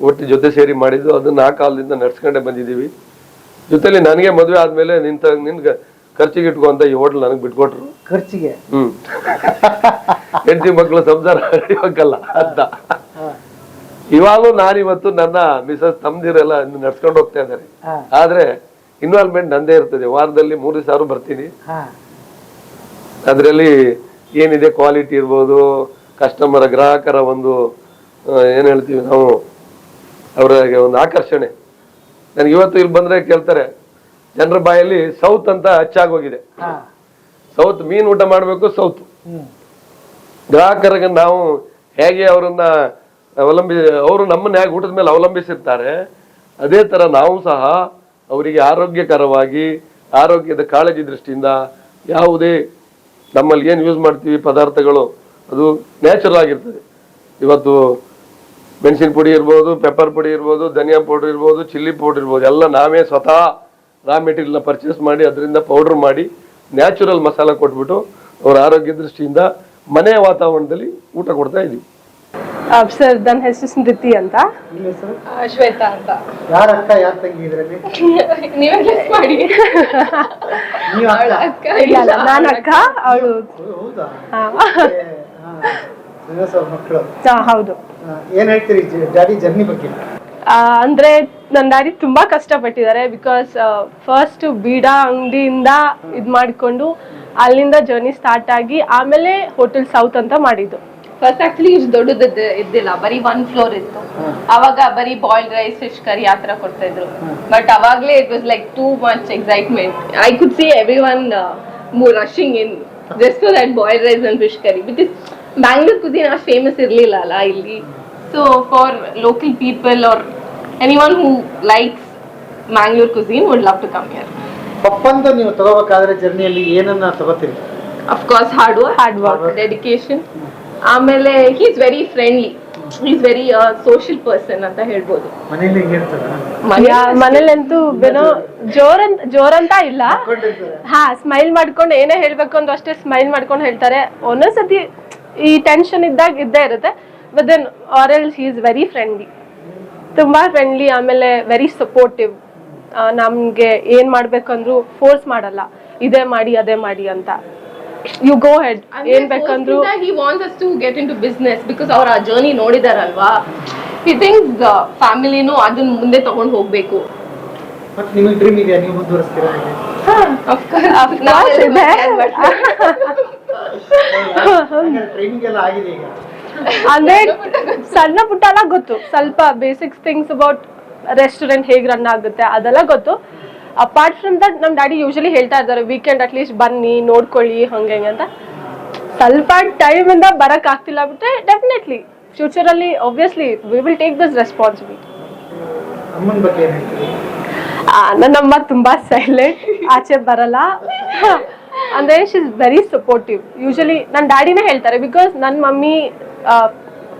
ಒಟ್ಟು ಜೊತೆ ಸೇರಿ ಮಾಡಿದ್ದು. ಅದನ್ನ ಆ ಕಾಲದಿಂದ ನಡ್ಸ್ಕೊಂಡೆ ಬಂದಿದ್ದೀವಿ. ಜೊತೆಲಿ ನನಗೆ ಮದುವೆ ಆದ್ಮೇಲೆ ನಿಂತ ನಿನ್ಗೆ ಖರ್ಚಿಗೆ ಇಟ್ಕೊಂತ ಈ ಹೋಟೆಲ್ ನನಗೆ ಬಿಟ್ಕೊಟ್ರು. ಖರ್ಚಿಗೆ? ಹ್ಮ್. ಹೆಂಡತಿ ಮಕ್ಕಳು ಸಂಸಾರ ಅಂತ. ಇವಾಗಲೂ ನಾನಿವತ್ತು ನನ್ನ ಮಿಸಸ್ ತಮ್ದಿರೆಲ್ಲ ನಡ್ಸ್ಕೊಂಡು ಹೋಗ್ತಾ ಇದ್ದಾರೆ. ಆದ್ರೆ ಇನ್ವಾಲ್ವ್ಮೆಂಟ್ ನಂದೇ ಇರ್ತದೆ. ವಾರದಲ್ಲಿ ಮೂರು ಸಾವಿರ ಬರ್ತೀನಿ. ಅದರಲ್ಲಿ ಏನಿದೆ ಕ್ವಾಲಿಟಿ ಇರ್ಬೋದು ಕಸ್ಟಮರ್ ಗ್ರಾಹಕರ ಒಂದು ಏನ್ ಹೇಳ್ತೀವಿ ನಾವು ಅವರಿಗೆ ಒಂದು ಆಕರ್ಷಣೆ. ನನಗೆ ಇವತ್ತು ಇಲ್ಲಿ ಬಂದ್ರೆ ಕೇಳ್ತಾರೆ ಜನರ ಬಾಯಲ್ಲಿ ಸೌತ್ ಅಂತ ಹೆಚ್ಚಾಗಿ ಹೋಗಿದೆ ಸೌತ್ ಮೀನ್ ಊಟ ಮಾಡಬೇಕು ಸೌತ್. ಗ್ರಾಹಕರಿಗೆ ನಾವು ಹೇಗೆ ಅವರನ್ನ ಅವಲಂಬಿ, ಅವರು ನಮ್ಮನ್ನ ಹೇಗೆ ಊಟದ ಮೇಲೆ ಅವಲಂಬಿಸಿರ್ತಾರೆ, ಅದೇ ಥರ ನಾವು ಸಹ ಅವರಿಗೆ ಆರೋಗ್ಯಕರವಾಗಿ, ಆರೋಗ್ಯದ ಕಾಳಜಿ ದೃಷ್ಟಿಯಿಂದ ಯಾವುದೇ ನಮ್ಮಲ್ಲಿ ಏನು ಯೂಸ್ ಮಾಡ್ತೀವಿ ಪದಾರ್ಥಗಳು, ಅದು ನ್ಯಾಚುರಲ್ ಆಗಿರ್ತದೆ. ಇವತ್ತು ಮೆಣಸಿನ ಪುಡಿ ಇರ್ಬೋದು ಪೆಪ್ಪರ್ ಪುಡಿ ಇರ್ಬೋದು, ಧನಿಯಾ ಪೌಡರ್ ಇರ್ಬೋದು ಚಿಲ್ಲಿ ಪೌಡರ್ ಇರ್ಬೋದು, ಎಲ್ಲ ನಾವೇ ಸ್ವತಃ ರಾ ಮೆಟೀರಿಯಲ್ನ ಪರ್ಚೇಸ್ ಮಾಡಿ, ಅದರಿಂದ ಪೌಡರ್ ಮಾಡಿ ನ್ಯಾಚುರಲ್ ಮಸಾಲ ಕೊಟ್ಬಿಟ್ಟು ಅವರ ಆರೋಗ್ಯ ದೃಷ್ಟಿಯಿಂದ ಮನೆಯ ವಾತಾವರಣದಲ್ಲಿ ಊಟ ಕೊಡ್ತಾ ಇದೀವಿ. ಸರ್ ನನ್ನ ಹೆಸರು ಸ್ಮೃತಿ ಅಂತ. ನಿಮ್ಮ ಹೆಸರು? ಶ್ವೇತಾ ಅಂತ. ಯಾರ ಅಕ್ಕ ಯಾರ ತಂಗಿ ಇದ್ರಲ್ಲಿ? ನೀವೇ ಗೆಸ್ ಮಾಡಿ. ನೀವು ಅಕ್ಕ? ಅಕ್ಕ ಇಲ್ಲ. ಇಲ್ಲ ನಾನು ಅಕ್ಕ ಅವಳು ಹೌದಾ. ಮಕ್ಕಳು. ಏನ್ ಹೇಳ್ತೀರಿ ಡ್ಯಾಡಿ ಜರ್ನಿ ಬಗ್ಗೆ? ಅಂದ್ರೆ ನನ್ನ ಡ್ಯಾಡಿ ತುಂಬಾ ಕಷ್ಟಪಟ್ಟಿದ್ದಾರೆ ಬಿಕಾಸ್ ಫಸ್ಟ್ ಬೀಡ ಅಂಗಡಿಯಿಂದ ಇದ್ ಮಾಡ್ಕೊಂಡು ಅಲ್ಲಿಂದ ಜರ್ನಿ ಸ್ಟಾರ್ಟ್ ಆಗಿ ಆಮೇಲೆ ಹೋಟೆಲ್ ಸೌತ್ ಅಂತ ಮಾಡಿದ್ದು. ಫಸ್ಟ್ ಆಕ್ಚುಲಿ ಇಷ್ಟು ದೊಡ್ಡದು ಇದ್ದಿಲ್ಲ. ಬರೀ ಒನ್ ಫ್ಲೋರ್ ಇತ್ತು. ಅವಾಗ ಬರೀ ಬಾಯ್ಲ್ಡ್ ರೈಸ್ ಫಿಶ್ ಕರಿ ಆತರ ತರ ಕೊಡ್ತಾ ಇದ್ರು. ಬಟ್ ಅವಾಗ್ಲೇ it was like too much excitement I could see every one rushing in just for that boiled rice and fish curry because Bangalore cuisine ಅಷ್ಟು ಫೇಮಸ್ ಇರ್ಲಿಲ್ಲ ಅಲ್ಲ ಇಲ್ಲಿ. So for local people are any one who likes Mangalore cuisine would love to come here ಪಪ್ಪಂತ ನೀವು ತಗೋಬೇಕಾದ್ರೆ ಜರ್ನಿಯಲ್ಲಿ ಏನನ್ನ ತಗೋತೀರಿ? Of course hard work hard work dedication ಆಮೇಲೆ he is very friendly is very social person ಅಂತ ಹೇಳ್ಬೋದು. ಮನೇಲಂತೂ ಏನೋ ಜೋರಂತ ಜೋರಂತ ಇಲ್ಲ. ಹಾ ಸ್ಮೈಲ್ ಮಾಡ್ಕೊಂಡು ಏನೇ ಹೇಳ್ಬೇಕು ಅಂದ್ರೆ ಅಷ್ಟೇ ಸ್ಮೈಲ್ ಮಾಡ್ಕೊಂಡು ಹೇಳ್ತಾರೆ. ಒಂದೊಂದ್ಸತಿ ಈ ಟೆನ್ಷನ್ ಇದ್ದಾಗ ಇದ್ದೇ ಇರುತ್ತೆ. But then or else he is very friendly ತುಂಬಾ ಫ್ರೆಂಡ್ಲಿ ಆಮೇಲೆ ವೆರಿ ಸಪೋರ್ಟಿವ್ ನಮ್ಗೆ ಏನ್ ಮಾಡ್ಬೇಕಂದ್ರು ಫೋರ್ಸ್ ಮಾಡಲ್ಲ. ಇದೇ ಮಾಡಿ ಅದೇ ಮಾಡಿ ಅಂತ. ಯು ಗೋ ಹೆಡ್ ಏನ್ ಬೇಕಂದ್ರು he wants us to get into business because ಅವ್ರ ಆ ಜರ್ನಿ ನೋಡಿದಾರಲ್ವಾ? ಹಿ ಥಿಂಕ್ಸ್ ಫ್ಯಾಮಿಲಿನೂ ಅದನ್ನ ಮುಂದೆ ತಗೊಂಡು ಹೋಗ್ಬೇಕು. ಮತ್ತೆ ನಿಮಗೆ ಡ್ರೀಮ್ ಇದೆಯಾ? ನೀವು ಮುಂದುವರಿಸ್ತೀರಾ ಟ್ರೈನಿಂಗ್ ಎಲ್ಲ ಆಗಿದೆ ಈಗ. ಅಂದ್ರೆ ಸಣ್ಣ ಪುಟ್ಟ ಎಲ್ಲ ಗೊತ್ತು. ಸ್ವಲ್ಪ ಬೇಸಿಕ್ಸ್ ಥಿಂಗ್ಸ್ ಅಬೌಟ್ ರೆಸ್ಟೋರೆಂಟ್ ಹೇಗೆ ರನ್ ಆಗುತ್ತೆ ಅದೆಲ್ಲ ಗೊತ್ತು. ಅಪಾರ್ಟ್ ಫ್ರಮ್ ದಟ್ ನಮ್ ಡ್ಯಾಡಿ ಯೂಶಲಿ ಹೇಳ್ತಾ ಇದ್ದಾರೆ ವೀಕೆಂಡ್ ಅಟ್ಲೀಸ್ಟ್ ಬನ್ನಿ ನೋಡ್ಕೊಳ್ಳಿ ಹಂಗೆ ಹಿಂಗೆ ಅಂತ. ಸ್ವಲ್ಪ ಟೈಮ್ ಇಂದ ಬರಕ್ ಆಗ್ತಿಲ್ಲ ಬಿಟ್ರೆ ಡೆಫಿನೆಟ್ಲಿ ಫ್ಯೂಚರ್ ಅಲ್ಲಿ obviously we will take this responsibility ನನ್ನಮ್ಮ ತುಂಬಾ ಸೈಲೆಂಟ್ ಆಚೆ ಬರಲ್ಲ. ಅಂದ್ರೆ she is very supportive usually ನನ್ನ ಡ್ಯಾಡಿನೇ ಹೇಳ್ತಾರೆ ಬಿಕಾಸ್ ನನ್ನ ಮಮ್ಮಿ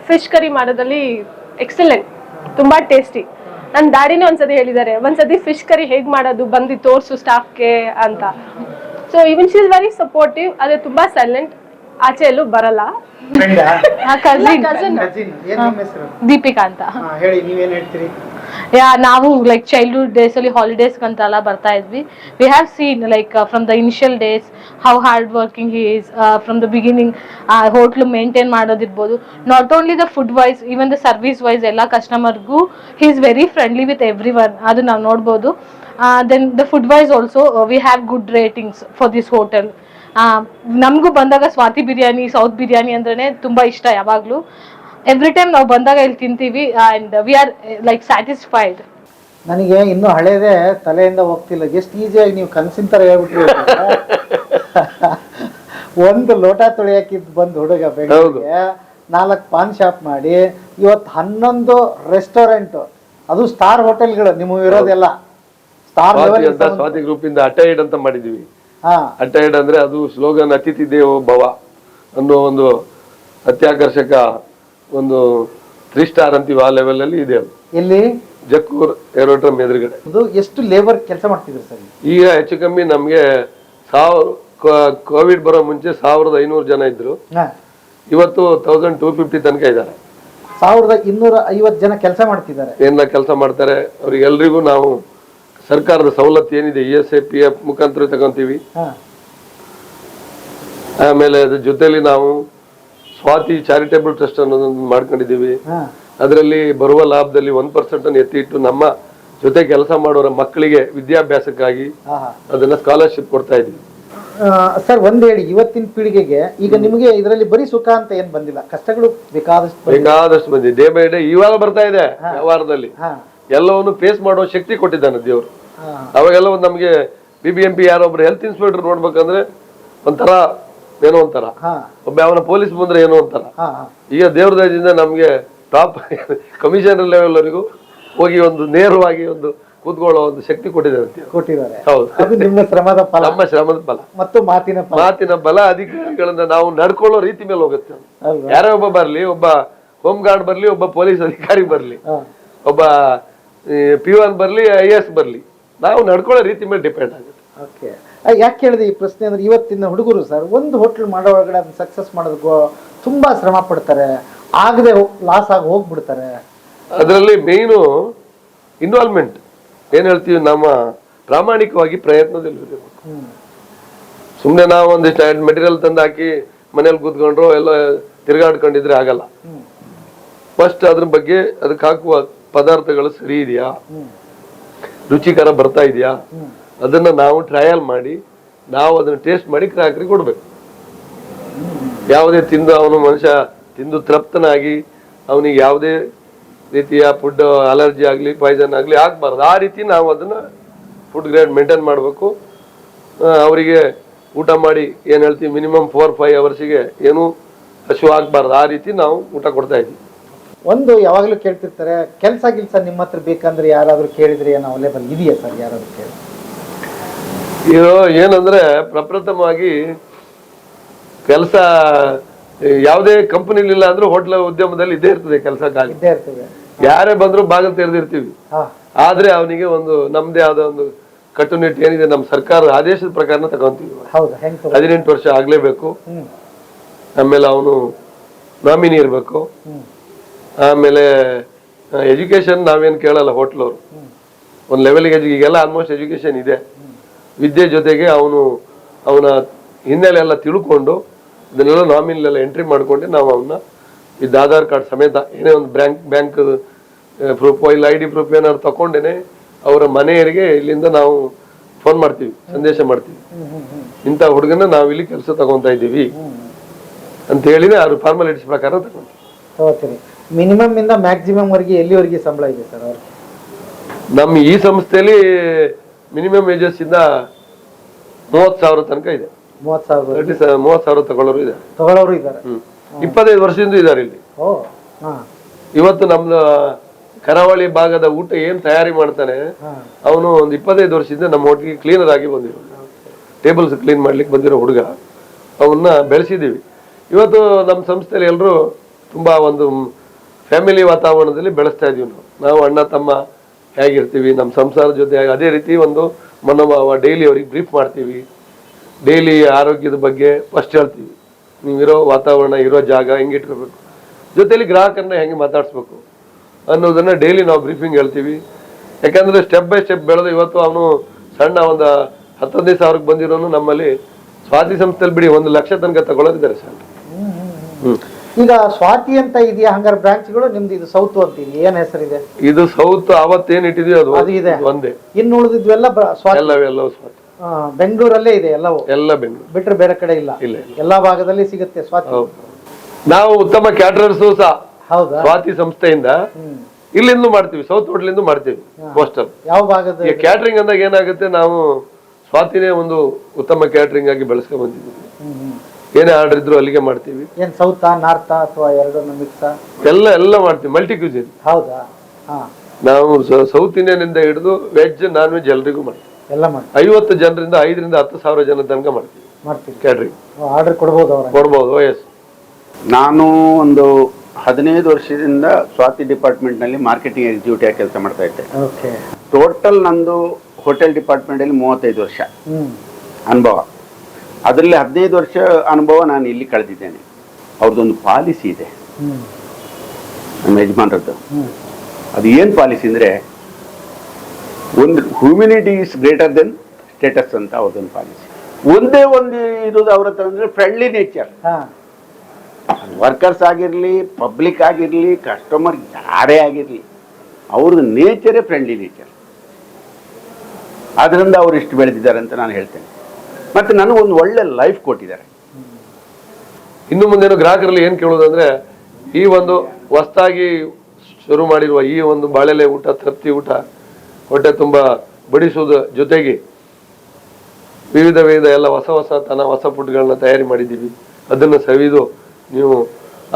ಫಿಶ್ ಕರಿ ಮಾಡೋದ್ರಲ್ಲಿ ಎಕ್ಸಲೆಂಟ್ ತುಂಬಾ ಟೇಸ್ಟಿ ನನ್ನ ಡ್ಯಾಡಿನೇ ಒಂದ್ಸತಿ ಹೇಳಿದ್ದಾರೆ ಒಂದ್ಸತಿ ಫಿಶ್ ಕರಿ ಹೇಗ್ ಮಾಡೋದು ಬಂದು ತೋರ್ಸು ಸ್ಟಾಫ್ಗೆ ಅಂತ. So even she is very supportive ಅದೇ ತುಂಬಾ ಸೈಲೆಂಟ್ ಆಚೆ ಎಲ್ಲೂ ಬರಲ್ಲ. ಕಸಿನ್ ದೀಪಿಕಾ ಅಂತ. ಹಾ, ಹೇಳಿ ನೀವೇನ್ ಹೇಳ್ತೀರಿ? ಯಾ ನಾವು ಲೈಕ್ ಚೈಲ್ಡ್ಹುಡ್ ಡೇಸ್ ಅಲ್ಲಿ ಹಾಲಿಡೇಸ್ ಅಂತೆಲ್ಲ ಬರ್ತಾ ಇದ್ವಿ. We have seen like from the initial days how hard working is from the beginning hotel maintain ಮಾಡೋದಿರ್ಬೋದು. Not only the food wise even the service wise ಎಲ್ಲ ಕಸ್ಟಮರ್ಗೂ he is very friendly with every one ಅದು ನಾವು ನೋಡ್ಬೋದು. Then the food wise also we have good ratings for this hotel ನಮಗೂ ಬಂದಾಗ ಸ್ವಾತಿ ಬಿರಿಯಾನಿ, ಸೌತ್ ಬಿರಿಯಾನಿ ಅಂದ್ರೆ ತುಂಬಾ ಇಷ್ಟ ಯಾವಾಗಲೂ. ಎವ್ರಿ ಟೈಮ್ ನಾವು ಬಂದಾಗ ಇಲ್ಲಿ ತಿಂತೀವಿ and we are like satisfied ನನಗೆ ಇನ್ನು ಹಳೇದೇ ತಲೆಯಿಂದ ಹೋಗ್ತಿಲ್ಲ. ಎಷ್ಟು ಈಸಿಯಾಗಿ ನೀವು ಕನಸಿನ ಥರ ಹೇಳ್ಬಿಟ್ರಿ ಒಂದು ಲೋಟ ತೊಳೆಯಕ್ಕಿದ್ದು ಬಂದು ಹುಡುಗ ಬೆಳಗ್ಗೆ ನಾಲ್ಕು ಪಾನ್ ಶಾಪ್ ಮಾಡಿ ಇವತ್ತು ಹನ್ನೊಂದು ರೆಸ್ಟೋರೆಂಟ್ ಅದು ಸ್ಟಾರ್ ಹೋಟೆಲ್ಗಳು ನಿಮಗೆ ಇರೋದೆಲ್ಲ. ಸ್ಟಾರ್ ಸ್ವಾತಿ ಅಂತ ಸ್ವಾತಿ ಗ್ರೂಪ್ ಇಂದ ಅಟೈಡ್ ಅಂತ ಮಾಡಿದ್ವಿ. ಹಾ. ಅಟೈಡ್ ಅಂದ್ರೆ ಅದು ಸ್ಲೋಗನ್ ಅತಿಥಿ ದೇವೋ ಭವ ಅನ್ನೋ ಒಂದು ಅತ್ಯಾಕರ್ಷಕ ಒಂದು ತ್ರೀ ಸ್ಟಾರ್ ಅಂತೀವಿ ಆ ಲೆವೆಲ್ ಅಲ್ಲಿ ಇದೆ ಅದು. ಎಲ್ಲಿ? ಜಕ್ಕೂರ್ ಏರೋಡ್ರಮ್ ಎದುರುಗಡೆ. ಅದು ಎಷ್ಟು ಲೇಬರ್ ಕೆಲಸ ಮಾಡ್ತಿದ್ರು ಸರ್? ಈಗ ಹೆಚ್ಚು ಕಮ್ಮಿ ನಮ್ಗೆ ಸಾವಿರ ಕೋವಿಡ್ ಬರೋ ಮುಂಚೆ ಸಾವಿರದ ಐನೂರು ಜನ ಇದ್ರು. ಹಾ. ಇವತ್ತು ತೌಸಂಡ್ ಟೂ ಫಿಫ್ಟಿ ತನಕ ಇದ್ದಾರೆ. ಸಾವಿರದ ಇನ್ನೂರ ಐವತ್ತು ಜನ ಕೆಲಸ ಮಾಡ್ತಿದ್ದಾರೆ. ಏನ ಕೆಲಸ ಮಾಡ್ತಾರೆ? ಅವ್ರಿಗೆಲ್ರಿಗೂ ನಾವು ಸರ್ಕಾರದ ಸವಲತ್ತು ಏನಿದೆ? E S A P F ಮುಖಾಂತರ ತಗೊಂತೀವಿ. ಹಾ. ಆಮೇಲೆ ಅದ್ರ ಜೊತೆಲಿ ನಾವು ಸ್ವಾತಿ ಚಾರಿಟೇಬಲ್ ಟ್ರಸ್ಟ್ ಅನ್ನೋದೊಂದು ಮಾಡ್ಕೊಂಡಿದ್ದೀವಿ. ಅದರಲ್ಲಿ ಬರುವ ಲಾಭದಲ್ಲಿ ಒನ್ ಪರ್ಸೆಂಟ್ ಅನ್ನು ಎತ್ತಿ ಇಟ್ಟು ನಮ್ಮ ಜೊತೆ ಕೆಲಸ ಮಾಡೋರ ಮಕ್ಕಳಿಗೆ ವಿದ್ಯಾಭ್ಯಾಸಕ್ಕಾಗಿ ಅದನ್ನ ಸ್ಕಾಲರ್ಶಿಪ್ ಕೊಡ್ತಾ ಇದ್ವಿ ಸರ್ ಒಂದ್ ಹೇಳಿ ಇವತ್ತಿನ ಪೀಳಿಗೆಗೆ ಈಗ ನಿಮಗೆ ಇದರಲ್ಲಿ ಬರೀ ಸುಖ ಅಂತ ಏನ್ ಬಂದಿಲ್ಲ? ಕಷ್ಟಗಳು ಬೇಕಾದಷ್ಟು ಬಂದಿದೆ. ಬೇಕಾದಷ್ಟು ಬಂದಿದೆ. ಡೇ ಬೈ ಡೇ ಇವಾಗ ಬರ್ತಾ ಇದೆ ವಾರದಲ್ಲಿ ಎಲ್ಲವನ್ನು ಫೇಸ್ ಮಾಡೋ ಶಕ್ತಿ ಕೊಟ್ಟಿದ್ದಾನೆ ದೇವರು. ಅವಾಗೆಲ್ಲ ಒಂದು ನಮಗೆ ಬಿ ಬಿ ಎಂ ಪಿ ಯಾರೊಬ್ರು ಹೆಲ್ತ್ ಇನ್ಸ್ಪೆಕ್ಟರ್ ನೋಡ್ಬೇಕಂದ್ರೆ ಒಂಥರ ಏನೋ ಅಂತಾರ ಒಬ್ಬ ಅವನ ಪೊಲೀಸ್ ಬಂದ್ರೆ ಏನೋ ಅಂತಾರ ಈಗ ದೇವ್ರ ದಯದಿಂದ ನಮ್ಗೆ ಟಾಪ್ ಕಮಿಷನರ್ ಲೆವೆಲ್ ವರೆಗೂ ಹೋಗಿ ಒಂದು ನೇರವಾಗಿ ಒಂದು ಕೂತ್ಕೊಳ್ಳೋ ಒಂದು ಶಕ್ತಿ ಕೊಟ್ಟಿದ್ದಾರೆ ಕೊಟ್ಟಿದ್ದಾರೆ. ಹೌದು. ಅದು ನಿಮ್ಮ ಶ್ರಮದ ಫಲ. ನಮ್ಮ ಶ್ರಮದ ಫಲ. ಮತ್ತು ಮಾತಿನ ಮಾತಿನ ಬಲ ಅಧಿಕಾರಿಗಳನ್ನ ನಾವು ನಡ್ಕೊಳ್ಳೋ ರೀತಿ ಮೇಲೆ ಹೋಗುತ್ತೆ. ಯಾರೇ ಒಬ್ಬ ಬರ್ಲಿ ಒಬ್ಬ ಹೋಮ್ ಗಾರ್ಡ್ ಬರ್ಲಿ ಒಬ್ಬ ಪೊಲೀಸ್ ಅಧಿಕಾರಿ ಬರ್ಲಿ ಒಬ್ಬ ಪಿ ಒನ್ ಬರ್ಲಿ ಐ ಎಸ್ ಬರ್ಲಿ. ನಾವು ನಡ್ಕೊಳ್ಳೋ ರೀತಿ ಮೇಲೆ ಡಿಪೆಂಡ್ ಆಗುತ್ತೆ. ಓಕೆ ಯಾಕೆ ಕೇಳಿದೆ ಈ ಪ್ರಶ್ನೆ ಅಂದರೆ ಇವತ್ತಿನ ಹುಡುಗರು ಸರ್ ಒಂದು ಹೋಟ್ಲ್ ಮಾಡೋ ಒಳಗಡೆ ಅದನ್ನ ಸಕ್ಸಸ್ ಮಾಡೋದಕ್ಕೂ ತುಂಬ ಶ್ರಮ ಪಡ್ತಾರೆ. ಆಗದೆ ಲಾಸ್ ಆಗಿ ಹೋಗ್ಬಿಡ್ತಾರೆ. ಅದರಲ್ಲಿ ಮೇಯ್ನು ಇನ್ವಾಲ್ವ್ಮೆಂಟ್ ಏನು ಹೇಳ್ತೀವಿ ನಮ್ಮ ಪ್ರಾಮಾಣಿಕವಾಗಿ ಪ್ರಯತ್ನದಲ್ಲಿ ಇರ್ಬೇಕು. ಸುಮ್ಮನೆ ನಾವು ಒಂದಿಷ್ಟು ಮೆಟೀರಿಯಲ್ ತಂದು ಹಾಕಿ ಮನೇಲಿ ಕೂತ್ಕೊಂಡ್ರು ಎಲ್ಲ ತಿರುಗಾಡ್ಕೊಂಡಿದ್ರೆ ಆಗಲ್ಲ. ಫಸ್ಟ್ ಅದ್ರ ಬಗ್ಗೆ ಅದಕ್ಕೆ ಹಾಕುವ ಪದಾರ್ಥಗಳು ಸರಿ ಇದೆಯಾ? ರುಚಿಕರ ಬರ್ತಾ ಇದೆಯಾ? ಅದನ್ನ ನಾವು ಟ್ರಯಲ್ ಮಾಡಿ, ನಾವು ಅದನ್ನ ಟೇಸ್ಟ್ ಮಾಡಿ ಗ್ರಾಹಕರಿಗೆ ಕೊಡ್ಬೇಕು. ಯಾವುದೇ ತಿಂದು ಅವನು ಮನುಷ್ಯ ತಿಂದು ತೃಪ್ತನಾಗಿ, ಅವನಿಗೆ ಯಾವುದೇ ರೀತಿಯ ಫುಡ್ ಅಲರ್ಜಿ ಆಗಲಿ ಪಾಯ್ಸನ್ ಆಗಲಿ ಆಗಬಾರ್ದು. ಆ ರೀತಿ ನಾವು ಅದನ್ನ ಫುಡ್ ಗ್ರೇಡ್ ಮೇಂಟೈನ್ ಮಾಡಬೇಕು. ಅವರಿಗೆ ಊಟ ಮಾಡಿ, ಏನು ಹೇಳ್ತೀವಿ ಮಿನಿಮಮ್ ಫೋರ್ ಫೈವ್ ಅವರ್ಸಿಗೆ ಏನು ಹಸು ಆಗಬಾರ್ದು. ಆ ರೀತಿ ನಾವು ಊಟ ಕೊಡ್ತಾ ಇದ್ವಿ. ಒಂದು ಯಾವಾಗಲೂ ಕೇಳ್ತಿರ್ತಾರೆ, ಕೆಲಸ ಕೆಲಸ ನಿಮ್ಮ ಹತ್ರ ಬೇಕಂದ್ರೆ ಯಾರಾದರೂ ಕೇಳಿದ್ರೆ ಏನು ಅವೈಲೇಬಲ್ ಇದೆಯಾ ಸರ್? ಯಾರಾದರೂ ಕೇಳಿ ಇದು ಏನಂದ್ರೆ ಪ್ರಪ್ರಥಮವಾಗಿ ಕೆಲಸ ಯಾವುದೇ ಕಂಪನಿಲಿಲ್ಲ ಅಂದ್ರೆ ಹೋಟ್ಲ ಉದ್ಯಮದಲ್ಲಿ ಇದ್ದೇ ಇರ್ತದೆ ಕೆಲಸ ಖಾಲಿ ಯಾರೇ ಬಂದ್ರು ಭಾಗ ತೆರೆದಿರ್ತೀವಿ ಆದ್ರೆ ಅವನಿಗೆ ಒಂದು ನಮ್ದೇ ಆದ ಒಂದು ಕಟ್ಟುನಿಟ್ಟು ಏನಿದೆ ನಮ್ಮ ಸರ್ಕಾರದ ಆದೇಶದ ಪ್ರಕಾರನ ತಗೊಂತೀವಿ. ಹದಿನೆಂಟು ವರ್ಷ ಆಗ್ಲೇಬೇಕು. ಆಮೇಲೆ ಅವನು ನಾಮಿನಿ ಇರಬೇಕು. ಆಮೇಲೆ ಎಜುಕೇಶನ್ ನಾವೇನು ಕೇಳಲ್ಲ ಹೋಟ್ಲವ್ರು. ಒಂದು ಲೆವೆಲ್ಗೆ ಈಗೆಲ್ಲ ಆಲ್ಮೋಸ್ಟ್ ಎಜುಕೇಶನ್ ಇದೆ. ವಿದ್ಯೆ ಜೊತೆಗೆ ಅವನು ಅವನ ಹಿನ್ನೆಲೆ ಎಲ್ಲ ತಿಳ್ಕೊಂಡು ಇದನ್ನೆಲ್ಲ ನಾಮಿನಲ್ಲೆಲ್ಲ ಎಂಟ್ರಿ ಮಾಡಿಕೊಂಡು ನಾವು ಅವನ್ನ ಇದು ಆಧಾರ್ ಕಾರ್ಡ್ ಸಮೇತ ಏನೇ ಒಂದು ಬ್ಯಾಂಕ್ ಬ್ಯಾಂಕ್ ಪ್ರೂಫ್ ಇಲ್ಲ ಐ ಡಿ ಪ್ರೂಫ್ ಏನಾದ್ರು ತಗೊಂಡೇನೆ ಅವರ ಮನೆಯವರಿಗೆ ಇಲ್ಲಿಂದ ನಾವು ಫೋನ್ ಮಾಡ್ತೀವಿ ಸಂದೇಶ ಮಾಡ್ತೀವಿ. ಇಂಥ ಹುಡುಗನ ನಾವು ಇಲ್ಲಿ ಕೆಲಸ ತಗೊಂತಾ ಇದ್ದೀವಿ ಅಂತ ಹೇಳಿ ಅವ್ರ ಫಾರ್ಮಾಲಿಟೀಸ್ ಪ್ರಕಾರ ತಗೊಂತೀವಿ. ಮಿನಿಮಮ್ ಇಂದ ಮ್ಯಾಕ್ಸಿಮಮ್ ವರೆಗೆ ಎಲ್ಲಿವರೆಗೆ ಸಂಬಳ ಇದೆ ಸರ್ ಅವ್ರಿಗೆ? ನಮ್ಮ ಈ ಸಂಸ್ಥೆಯಲ್ಲಿ ಮಿನಿಮಮ್ ವೇಜಸ್ ಇಂದ ಮೂವತ್ತು ಸಾವಿರ ತನಕ ಇದೆ. ಮೂವತ್ತು ಸಾವಿರ ತರ್ಟಿ ಮೂವತ್ತು ಸಾವಿರ ತಗೊಳ್ಳೋರು ಇದೆ ತಗೊಳ್ಳೋರು ಇದ್ದಾರೆ. ಇಪ್ಪತ್ತೈದು ವರ್ಷದಿಂದ ಇದ್ದಾರೆ ಇಲ್ಲಿ. ಓ ಹಾ. ಇವತ್ತು ನಮ್ದು ಕರಾವಳಿ ಭಾಗದ ಊಟ ಏನ್ ತಯಾರಿ ಮಾಡ್ತಾನೆ ಅವನು ಒಂದು ಇಪ್ಪತ್ತೈದು ವರ್ಷದಿಂದ ನಮ್ಮ ಹೋಟ್ಲಿಗೆ ಕ್ಲೀನರ್ ಆಗಿ ಬಂದಿರೋ ಟೇಬಲ್ಸ್ ಕ್ಲೀನ್ ಮಾಡ್ಲಿಕ್ಕೆ ಬಂದಿರೋ ಹುಡುಗ ಅವನ್ನ ಬೆಳೆಸಿದ್ದೀವಿ. ಇವತ್ತು ನಮ್ಮ ಸಂಸ್ಥೆಯಲ್ಲಿ ಎಲ್ಲರೂ ತುಂಬಾ ಒಂದು ಫ್ಯಾಮಿಲಿ ವಾತಾವರಣದಲ್ಲಿ ಬೆಳೆಸ್ತಾ ಇದೀವಿ ನಾವು. ನಾವು ಅಣ್ಣ ತಮ್ಮ ಹೇಗಿರ್ತೀವಿ ನಮ್ಮ ಸಂಸಾರ ಜೊತೆ ಅದೇ ರೀತಿ ಒಂದು ಮನೋಭಾವ ಡೈಲಿ ಅವ್ರಿಗೆ ಬ್ರೀಫ್ ಮಾಡ್ತೀವಿ. ಡೈಲಿ ಆರೋಗ್ಯದ ಬಗ್ಗೆ ಫಸ್ಟ್ ಹೇಳ್ತೀವಿ. ನೀವಿರೋ ವಾತಾವರಣ, ಇರೋ ಜಾಗ ಹೆಂಗೆ ಇಟ್ಕೋಬೇಕು? ಜೊತೆಲಿ ಗ್ರಾಹಕರನ್ನ ಹೆಂಗೆ ಮಾತಾಡಿಸ್ಬೇಕು? ಅನ್ನೋದನ್ನು ಡೈಲಿ ನಾವು ಬ್ರೀಫಿಂಗ್ ಹೇಳ್ತೀವಿ. ಯಾಕಂದರೆ ಸ್ಟೆಪ್ ಬೈ ಸ್ಟೆಪ್ ಬೆಳೆದು ಇವತ್ತು ಅವನು ಸಣ್ಣ ಒಂದು ಹತ್ತೊಂದೇ ಸಾವಿರಕ್ಕೆ ಬಂದಿರೋನು ನಮ್ಮಲ್ಲಿ ಸ್ವಾತಿ ಸಂಸ್ಥೆಯಲ್ಲಿ ಬಿಡಿ ಒಂದು ಲಕ್ಷ ತನಕ ತಗೊಳ್ಳೋದಿದ್ದಾರೆ ಸರ್. ಹ್ಮ್. ಈಗ ಸ್ವಾತಿ ಅಂತ ಇದೆಯಾ ಹಂಗಾರೆ ಬ್ರಾಂಚ್ಗಳು ನಿಮ್ದು ಇದು ಸೌತ್ ಅಂತೀವಿ ಏನ್ ಹೆಸರಿದೆ? ಇದು ಸೌತ್ ಅವತ್ತೇನ್ ಇಟ್ಟಿದೀವಿ ಅದು? ಅದು ಇದೆ. ಒಂದೇ. ಇನ್ನು ಉಳಿದಿದ್ವೆಲ್ಲ ಸ್ವಾತಿ? ಎಲ್ಲ ಎಲ್ಲವೂ ಸ್ವಾತಿ. ಆ, ಬೆಂಗಳೂರಲ್ಲೇ ಇದೆ ಎಲ್ಲವೂ? ಎಲ್ಲ ಬೆಂಗಳೂರು. ಬಿಟ್ರೆ ಬೇರೆ ಕಡೆ ಇಲ್ಲ? ಇಲ್ಲ ಎಲ್ಲಾ ಭಾಗದಲ್ಲಿ ಸಿಗುತ್ತೆ ಸ್ವಾತಿ? ಹೌದು. ನಾವು ಉತ್ತಮ ಕ್ಯಾಟ್ರರ್ಸು ಸಹ ಹೌದಾ? ಸ್ವಾತಿ ಸಂಸ್ಥೆಯಿಂದ ಇಲ್ಲಿಂದ ಮಾಡ್ತೀವಿ ಸೌತ್ ಹೋಟ್ಲಿಂದ ಮಾಡ್ತೀವಿ ಪೋಸ್ಟರ್ ಯಾವ ಭಾಗದ ಈಗ ಕ್ಯಾಟ್ರಿಂಗ್ ಅಂದಾಗ ಏನಾಗುತ್ತೆ ನಾವು ಸ್ವಾತಿನೇ ಒಂದು ಉತ್ತಮ ಕ್ಯಾಟ್ರಿಂಗ್ ಆಗಿ ಬೆಳೆಸ್ಕೊಂಡ್ ಬಂದಿದ್ದೀವಿ. ಏನೇ ಆರ್ಡರ್ ಇದ್ರು ಅಲ್ಲಿಗೆ ಮಾಡ್ತೀವಿ. ಏನ್ ಸೌತಾ ನಾರ್ತಾ ಅಥವಾ ಎರಡನ್ನು ಮಿಕ್ಸಾ ಎಲ್ಲ ಎಲ್ಲ ಮಾಡ್ತೀವಿ ಮಲ್ಟಿ ಕ್ಯೂಸಿನ್ ಹೌದಾ? ಹಾ. ನಾವು ಸೌತ್ ಇಂಡಿಯನ್ ಇಂದ ಹಿಡಿದು ವೆಜ್ ನಾನ್ ವೆಜ್ ಎಲ್ರಿಗೂ ಮಾಡ್ತೀವಿ. ಎಲ್ಲ ಮಾಡಿ ಐವತ್ತು ಜನರಿಂದ ಐದರಿಂದ ಹತ್ತು ಸಾವಿರ ಜನ ತನಕ ಮಾಡ್ತೀವಿ. ಮಾಡ್ತೀವಿ. ಕೇಳ್ರಿ ಆರ್ಡರ್ ಕೊಡ್ಬೋದು ಅವ್ರ ಕೊಡ್ಬೋದು ಎಸ್ ನಾನು ಒಂದು ಹದಿನೈದು ವರ್ಷದಿಂದ ಸ್ವಾತಿ ಡಿಪಾರ್ಟ್ಮೆಂಟ್ನಲ್ಲಿ ಮಾರ್ಕೆಟಿಂಗ್ ಎಕ್ಸಿಕ್ಯೂಟಿವ್ ಆಗಿ ಕೆಲಸ ಮಾಡ್ತಾ ಇದ್ದೆ. ಓಕೆ ಟೋಟಲ್ ನಂದು ಹೋಟೆಲ್ ಡಿಪಾರ್ಟ್ಮೆಂಟಲ್ಲಿ ಮೂವತ್ತೈದು ವರ್ಷ. ಹ್ಮ್. ಅನುಭವ. ಅದರಲ್ಲಿ ಹದಿನೈದು ವರ್ಷ ಅನುಭವ ನಾನು ಇಲ್ಲಿ ಕಳೆದಿದ್ದೇನೆ. ಅವ್ರದ್ದೊಂದು ಪಾಲಿಸಿ ಇದೆ. ನಮ್ಮ ಯಜಮಾನ್ರದ್ದು. ಅದು ಏನು ಪಾಲಿಸಿ ಅಂದರೆ ಒಂದು humanity is greater than status ಅಂತ ಅವ್ರದ್ದೊಂದು ಪಾಲಿಸಿ. ಒಂದೇ ಒಂದು ಇರೋದು ಅವ್ರ ಹತ್ರ ಅಂದರೆ ಫ್ರೆಂಡ್ಲಿ ನೇಚರ್ ಹಾ. ವರ್ಕರ್ಸ್ ಆಗಿರಲಿ ಪಬ್ಲಿಕ್ ಆಗಿರಲಿ ಕಸ್ಟಮರ್ ಯಾರೇ ಆಗಿರಲಿ ಅವ್ರದ್ದು ನೇಚರೇ ಫ್ರೆಂಡ್ಲಿ ನೇಚರ್ ಅದರಿಂದ ಅವ್ರು ಇಷ್ಟು ಬೆಳೆದಿದ್ದಾರೆ ಅಂತ ನಾನು ಹೇಳ್ತೇನೆ. ಮತ್ತು ನನಗೊಂದು ಒಳ್ಳೆ ಲೈಫ್ ಕೊಟ್ಟಿದ್ದಾರೆ. ಇನ್ನು ಮುಂದೇನು ಗ್ರಾಹಕರಲ್ಲಿ ಏನು ಕೇಳೋದಂದ್ರೆ ಈ ಒಂದು ಹೊಸ್ತಾಗಿ ಶುರು ಮಾಡಿರುವ ಈ ಒಂದು ಬಾಳೆಲೆ ಊಟ, ತೃಪ್ತಿ ಊಟ, ಹೊಟ್ಟೆ ತುಂಬಾ ಬಡಿಸುವುದ ಜೊತೆಗೆ ವಿವಿಧ ವಿವಿಧ ಎಲ್ಲ ಹೊಸ ಹೊಸ ತನ, ಹೊಸ ಫುಡ್ಗಳನ್ನ ತಯಾರಿ ಮಾಡಿದ್ದೀವಿ. ಅದನ್ನು ಸವಿದು ನೀವು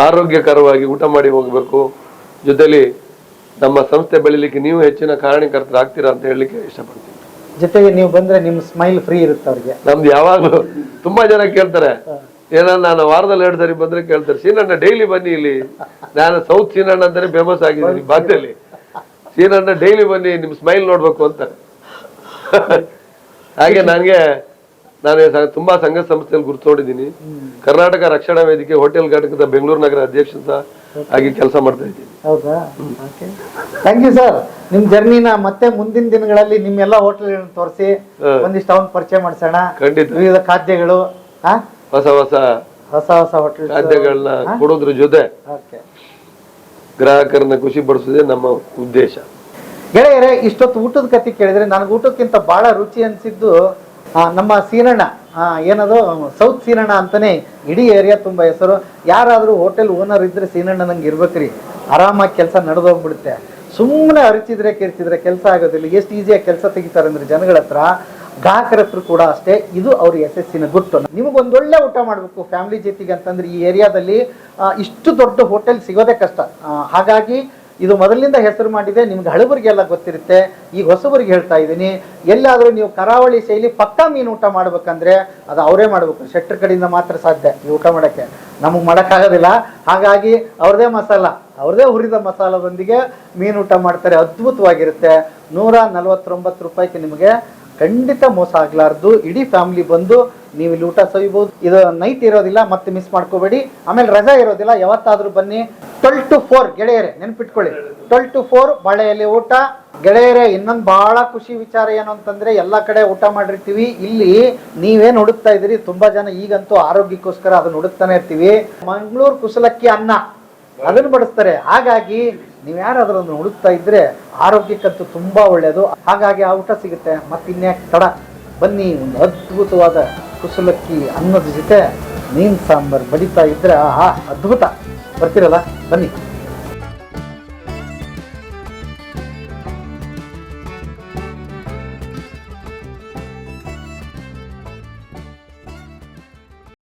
ಆರೋಗ್ಯಕರವಾಗಿ ಊಟ ಮಾಡಿ ಹೋಗಬೇಕು. ಜೊತೆಲಿ ನಮ್ಮ ಸಂಸ್ಥೆ ಬೆಳಿಲಿಕ್ಕೆ ನೀವು ಹೆಚ್ಚಿನ ಕಾರಣಕರ್ತರಾಗ್ತೀರಾ ಅಂತ ಹೇಳಲಿಕ್ಕೆ ಇಷ್ಟಪಡ್ತೀನಿ. ಜೊತೆಗೆ ನೀವು ಬಂದ್ರೆ ನಿಮ್ ಸ್ಮೈಲ್ ಫ್ರೀ ಇರುತ್ತೆ ಅವ್ರಿಗೆ. ನಮ್ದು ಯಾವಾಗ್ಲೂ ತುಂಬಾ ಜನ ಕೇಳ್ತಾರೆ ಏನೋ ನಾನು ವಾರದಲ್ಲಿ ಎರಡು ಸರಿ ಬಂದ್ರೆ ಕೇಳ್ತಾರೆ ಸೀನಣ್ಣ ಡೈಲಿ ಬನ್ನಿ ಇಲ್ಲಿ. ನಾನು ಸೌತ್ ಸೀನಣ್ಣ ಅಂತಾನೆ ಫೇಮಸ್ ಆಗಿದ್ದೀನಿ ಭಾಗದಲ್ಲಿ ಸೀನಣ್ಣ ಡೈಲಿ ಬನ್ನಿ ನಿಮ್ ಸ್ಮೈಲ್ ನೋಡ್ಬೇಕು ಅಂತ. ಹಾಗೆ ನನಗೆ ನಾನು ತುಂಬಾ ಸಂಘ ಸಂಸ್ಥೆಯಲ್ಲಿ ಗುರುತೋಡಿದ್ದೀನಿ ಕರ್ನಾಟಕ ರಕ್ಷಣಾ ವೇದಿಕೆ ಹೋಟೆಲ್ ಘಟಕದ ಬೆಂಗಳೂರು ನಗರ ಅಧ್ಯಕ್ಷ ಸಹ. ಆಗಿ ಕೆಲಸ ಮಾಡ್ತಾ ಇದ್ದೀನಿ. ಹೌದಾ? ಥ್ಯಾಂಕ್ ಯು ಸರ್ ನಿಮ್ ಜರ್ನಿನ ಮತ್ತೆ ಮುಂದಿನ ದಿನಗಳಲ್ಲಿ ನಿಮ್ಮೆಲ್ಲ ಹೋಟೆಲ್ಗಳನ್ನ ತೋರಿಸಿ ಒಂದಿಷ್ಟು ಅವನ್ ಪರಿಚಯ ಮಾಡಿಸೋಣ. ಖಂಡಿತ. ವಿವಿಧ ಖಾದ್ಯಗಳು ಹಾ ಹೊಸ ಹೊಸ ಹೊಸ ಹೊಸ ಹೋಟೆಲ್ ಖಾದ್ಯಗಳನ್ನ ಕೊಡೋದ್ರ ಜೊತೆ ಓಕೆ ಗ್ರಾಹಕರನ್ನ ಖುಷಿ ಪಡಿಸೋದೇ ನಮ್ಮ ಉದ್ದೇಶ. ಗೆಳೆಯರೇ ಇಷ್ಟೊತ್ತು ಊಟದ ಕತೆ ಕೇಳಿದ್ರೆ ನನಗೆ ಊಟಕ್ಕಿಂತ ಬಹಳ ರುಚಿ ಅನ್ಸಿದ್ದು ನಮ್ಮ ಸೀನಣ್ಣ ಏನದು? ಸೌತ್ ಸೀನಣ್ಣ ಅಂತಾನೆ ಇಡೀ ಏರಿಯಾ ತುಂಬಾ ಹೆಸರು. ಯಾರಾದರೂ ಹೋಟೆಲ್ ಓನರ್ ಇದ್ದರೆ ಸೀನಣ್ಣ ನಂಗೆ ಇರ್ಬೇಕ್ರಿ. ಆರಾಮಾಗಿ ಕೆಲಸ ನಡೆದೋಗ್ಬಿಡುತ್ತೆ. ಸುಮ್ಮನೆ ಅರಿಚಿದ್ರೆ ಕಿರ್ಚಿದ್ರೆ ಕೆಲಸ ಆಗೋದಿಲ್ಲ. ಎಷ್ಟು ಈಸಿಯಾಗಿ ಕೆಲಸ ತೆಗಿತಾರೆ ಅಂದ್ರೆ ಜನಗಳ ಹತ್ರ. ಗ್ರಾಹಕರ ಹತ್ರ ಕೂಡ ಅಷ್ಟೇ. ಇದು ಅವ್ರ ಯಶಸ್ಸಿನ ಗುಟ್ಟು. ನಿಮಗೊಂದೊಳ್ಳೆ ಊಟ ಮಾಡಬೇಕು ಫ್ಯಾಮಿಲಿ ಜೊತೆಗೆ ಅಂತಂದ್ರೆ ಈ ಏರಿಯಾದಲ್ಲಿ ಇಷ್ಟು ದೊಡ್ಡ ಹೋಟೆಲ್ ಸಿಗೋದೇ ಕಷ್ಟ. ಹಾಗಾಗಿ ಇದು ಮೊದಲಿಂದ ಹೆಸರು ಮಾಡಿದೆ, ನಿಮ್ಗೆ ಹಳಬರಿಗೆಲ್ಲ ಗೊತ್ತಿರುತ್ತೆ. ಈಗ ಹೊಸಬರಿಗೆ ಹೇಳ್ತಾ ಇದ್ದೀನಿ. ಎಲ್ಲಾದರೂ ನೀವು ಕರಾವಳಿ ಶೈಲಿ ಪಕ್ಕಾ ಮೀನು ಊಟ ಮಾಡ್ಬೇಕಂದ್ರೆ ಅದು ಅವರೇ ಮಾಡಬೇಕು. ಶೆಟ್ಟರ್ ಕಡೆಯಿಂದ ಮಾತ್ರ ಸಾಧ್ಯ ಈ ಊಟ ಮಾಡೋಕ್ಕೆ. ನಮಗೆ ಮಾಡೋಕ್ಕಾಗೋದಿಲ್ಲ. ಹಾಗಾಗಿ ಅವ್ರದೇ ಮಸಾಲ, ಅವ್ರದೇ ಹುರಿದ ಮಸಾಲದೊಂದಿಗೆ ಮೀನು ಊಟ ಮಾಡ್ತಾರೆ. ಅದ್ಭುತವಾಗಿರುತ್ತೆ. ನೂರ ನಲವತ್ತೊಂಬತ್ತು ರೂಪಾಯಿಗೆ ನಿಮಗೆ ಖಂಡಿತ ಮೋಸ ಆಗ್ಲಾರ್ದು. ಇಡೀ ಫ್ಯಾಮಿಲಿ ಬಂದು ನೀವು ಇಲ್ಲಿ ಊಟ ಸವಿಬೋದು. ಇದು ನೈಟ್ ಇರೋದಿಲ್ಲ, ಮತ್ತೆ ಮಿಸ್ ಮಾಡ್ಕೋಬೇಡಿ. ಆಮೇಲೆ ರಜಾ ಇರೋದಿಲ್ಲ. ಯಾವತ್ತಾದರೂ ಬನ್ನಿ. ಟ್ವೆಲ್ ಟು ಫೋರ್ ಗೆಳೆಯರೆ, ನೆನ್ಪಿಟ್ಕೊಳ್ಳಿ. ಟ್ವೆಲ್ ಟು ಫೋರ್ ಬಳೆಯಲ್ಲಿ ಊಟ. ಗೆಳೆಯರೆ, ಇನ್ನೊಂದು ಬಹಳ ಖುಷಿ ವಿಚಾರ ಏನು ಅಂತಂದ್ರೆ, ಎಲ್ಲ ಕಡೆ ಊಟ ಮಾಡಿರ್ತೀವಿ. ಇಲ್ಲಿ ನೀವೇನು ಹುಡುಕ್ತಾ ಇದ್ದೀರಿ. ತುಂಬಾ ಜನ ಈಗಂತೂ ಆರೋಗ್ಯಕ್ಕೋಸ್ಕರ ಅದನ್ನ ಹುಡುಕ್ತಾನೆ ಇರ್ತೀವಿ. ಮಂಗಳೂರು ಕುಸಲಕ್ಕಿ ಅನ್ನ. ಅದನ್ನು ಬಡಿಸ್ತಾರೆ. ಹಾಗಾಗಿ ನೀವು ಯಾರಾದ್ರೂ ಅದನ್ನ ಹುಡುಕ್ತಾ ಇದ್ರೆ ಆರೋಗ್ಯಕ್ಕಂತೂ ತುಂಬಾ ಒಳ್ಳೆಯದು ಹಾಗಾಗಿ ಆ ಊಟ ಸಿಗುತ್ತೆ. ಮತ್ತೆ ಇನ್ಯಾಕೆ ತಡ. ಬನ್ನಿ, ಒಂದು ಅದ್ಭುತವಾದ ಕುಸಲಕ್ಕಿ ಅನ್ನದ ಜೊತೆ ಮೀನ್ ಸಾಂಬಾರ್ ಬಡಿತಾ ಇದ್ರೆ, ಆಹಾ, ಅದ್ಭುತ. ಬರ್ತೀರಲ್ಲ? ಬನ್ನಿ.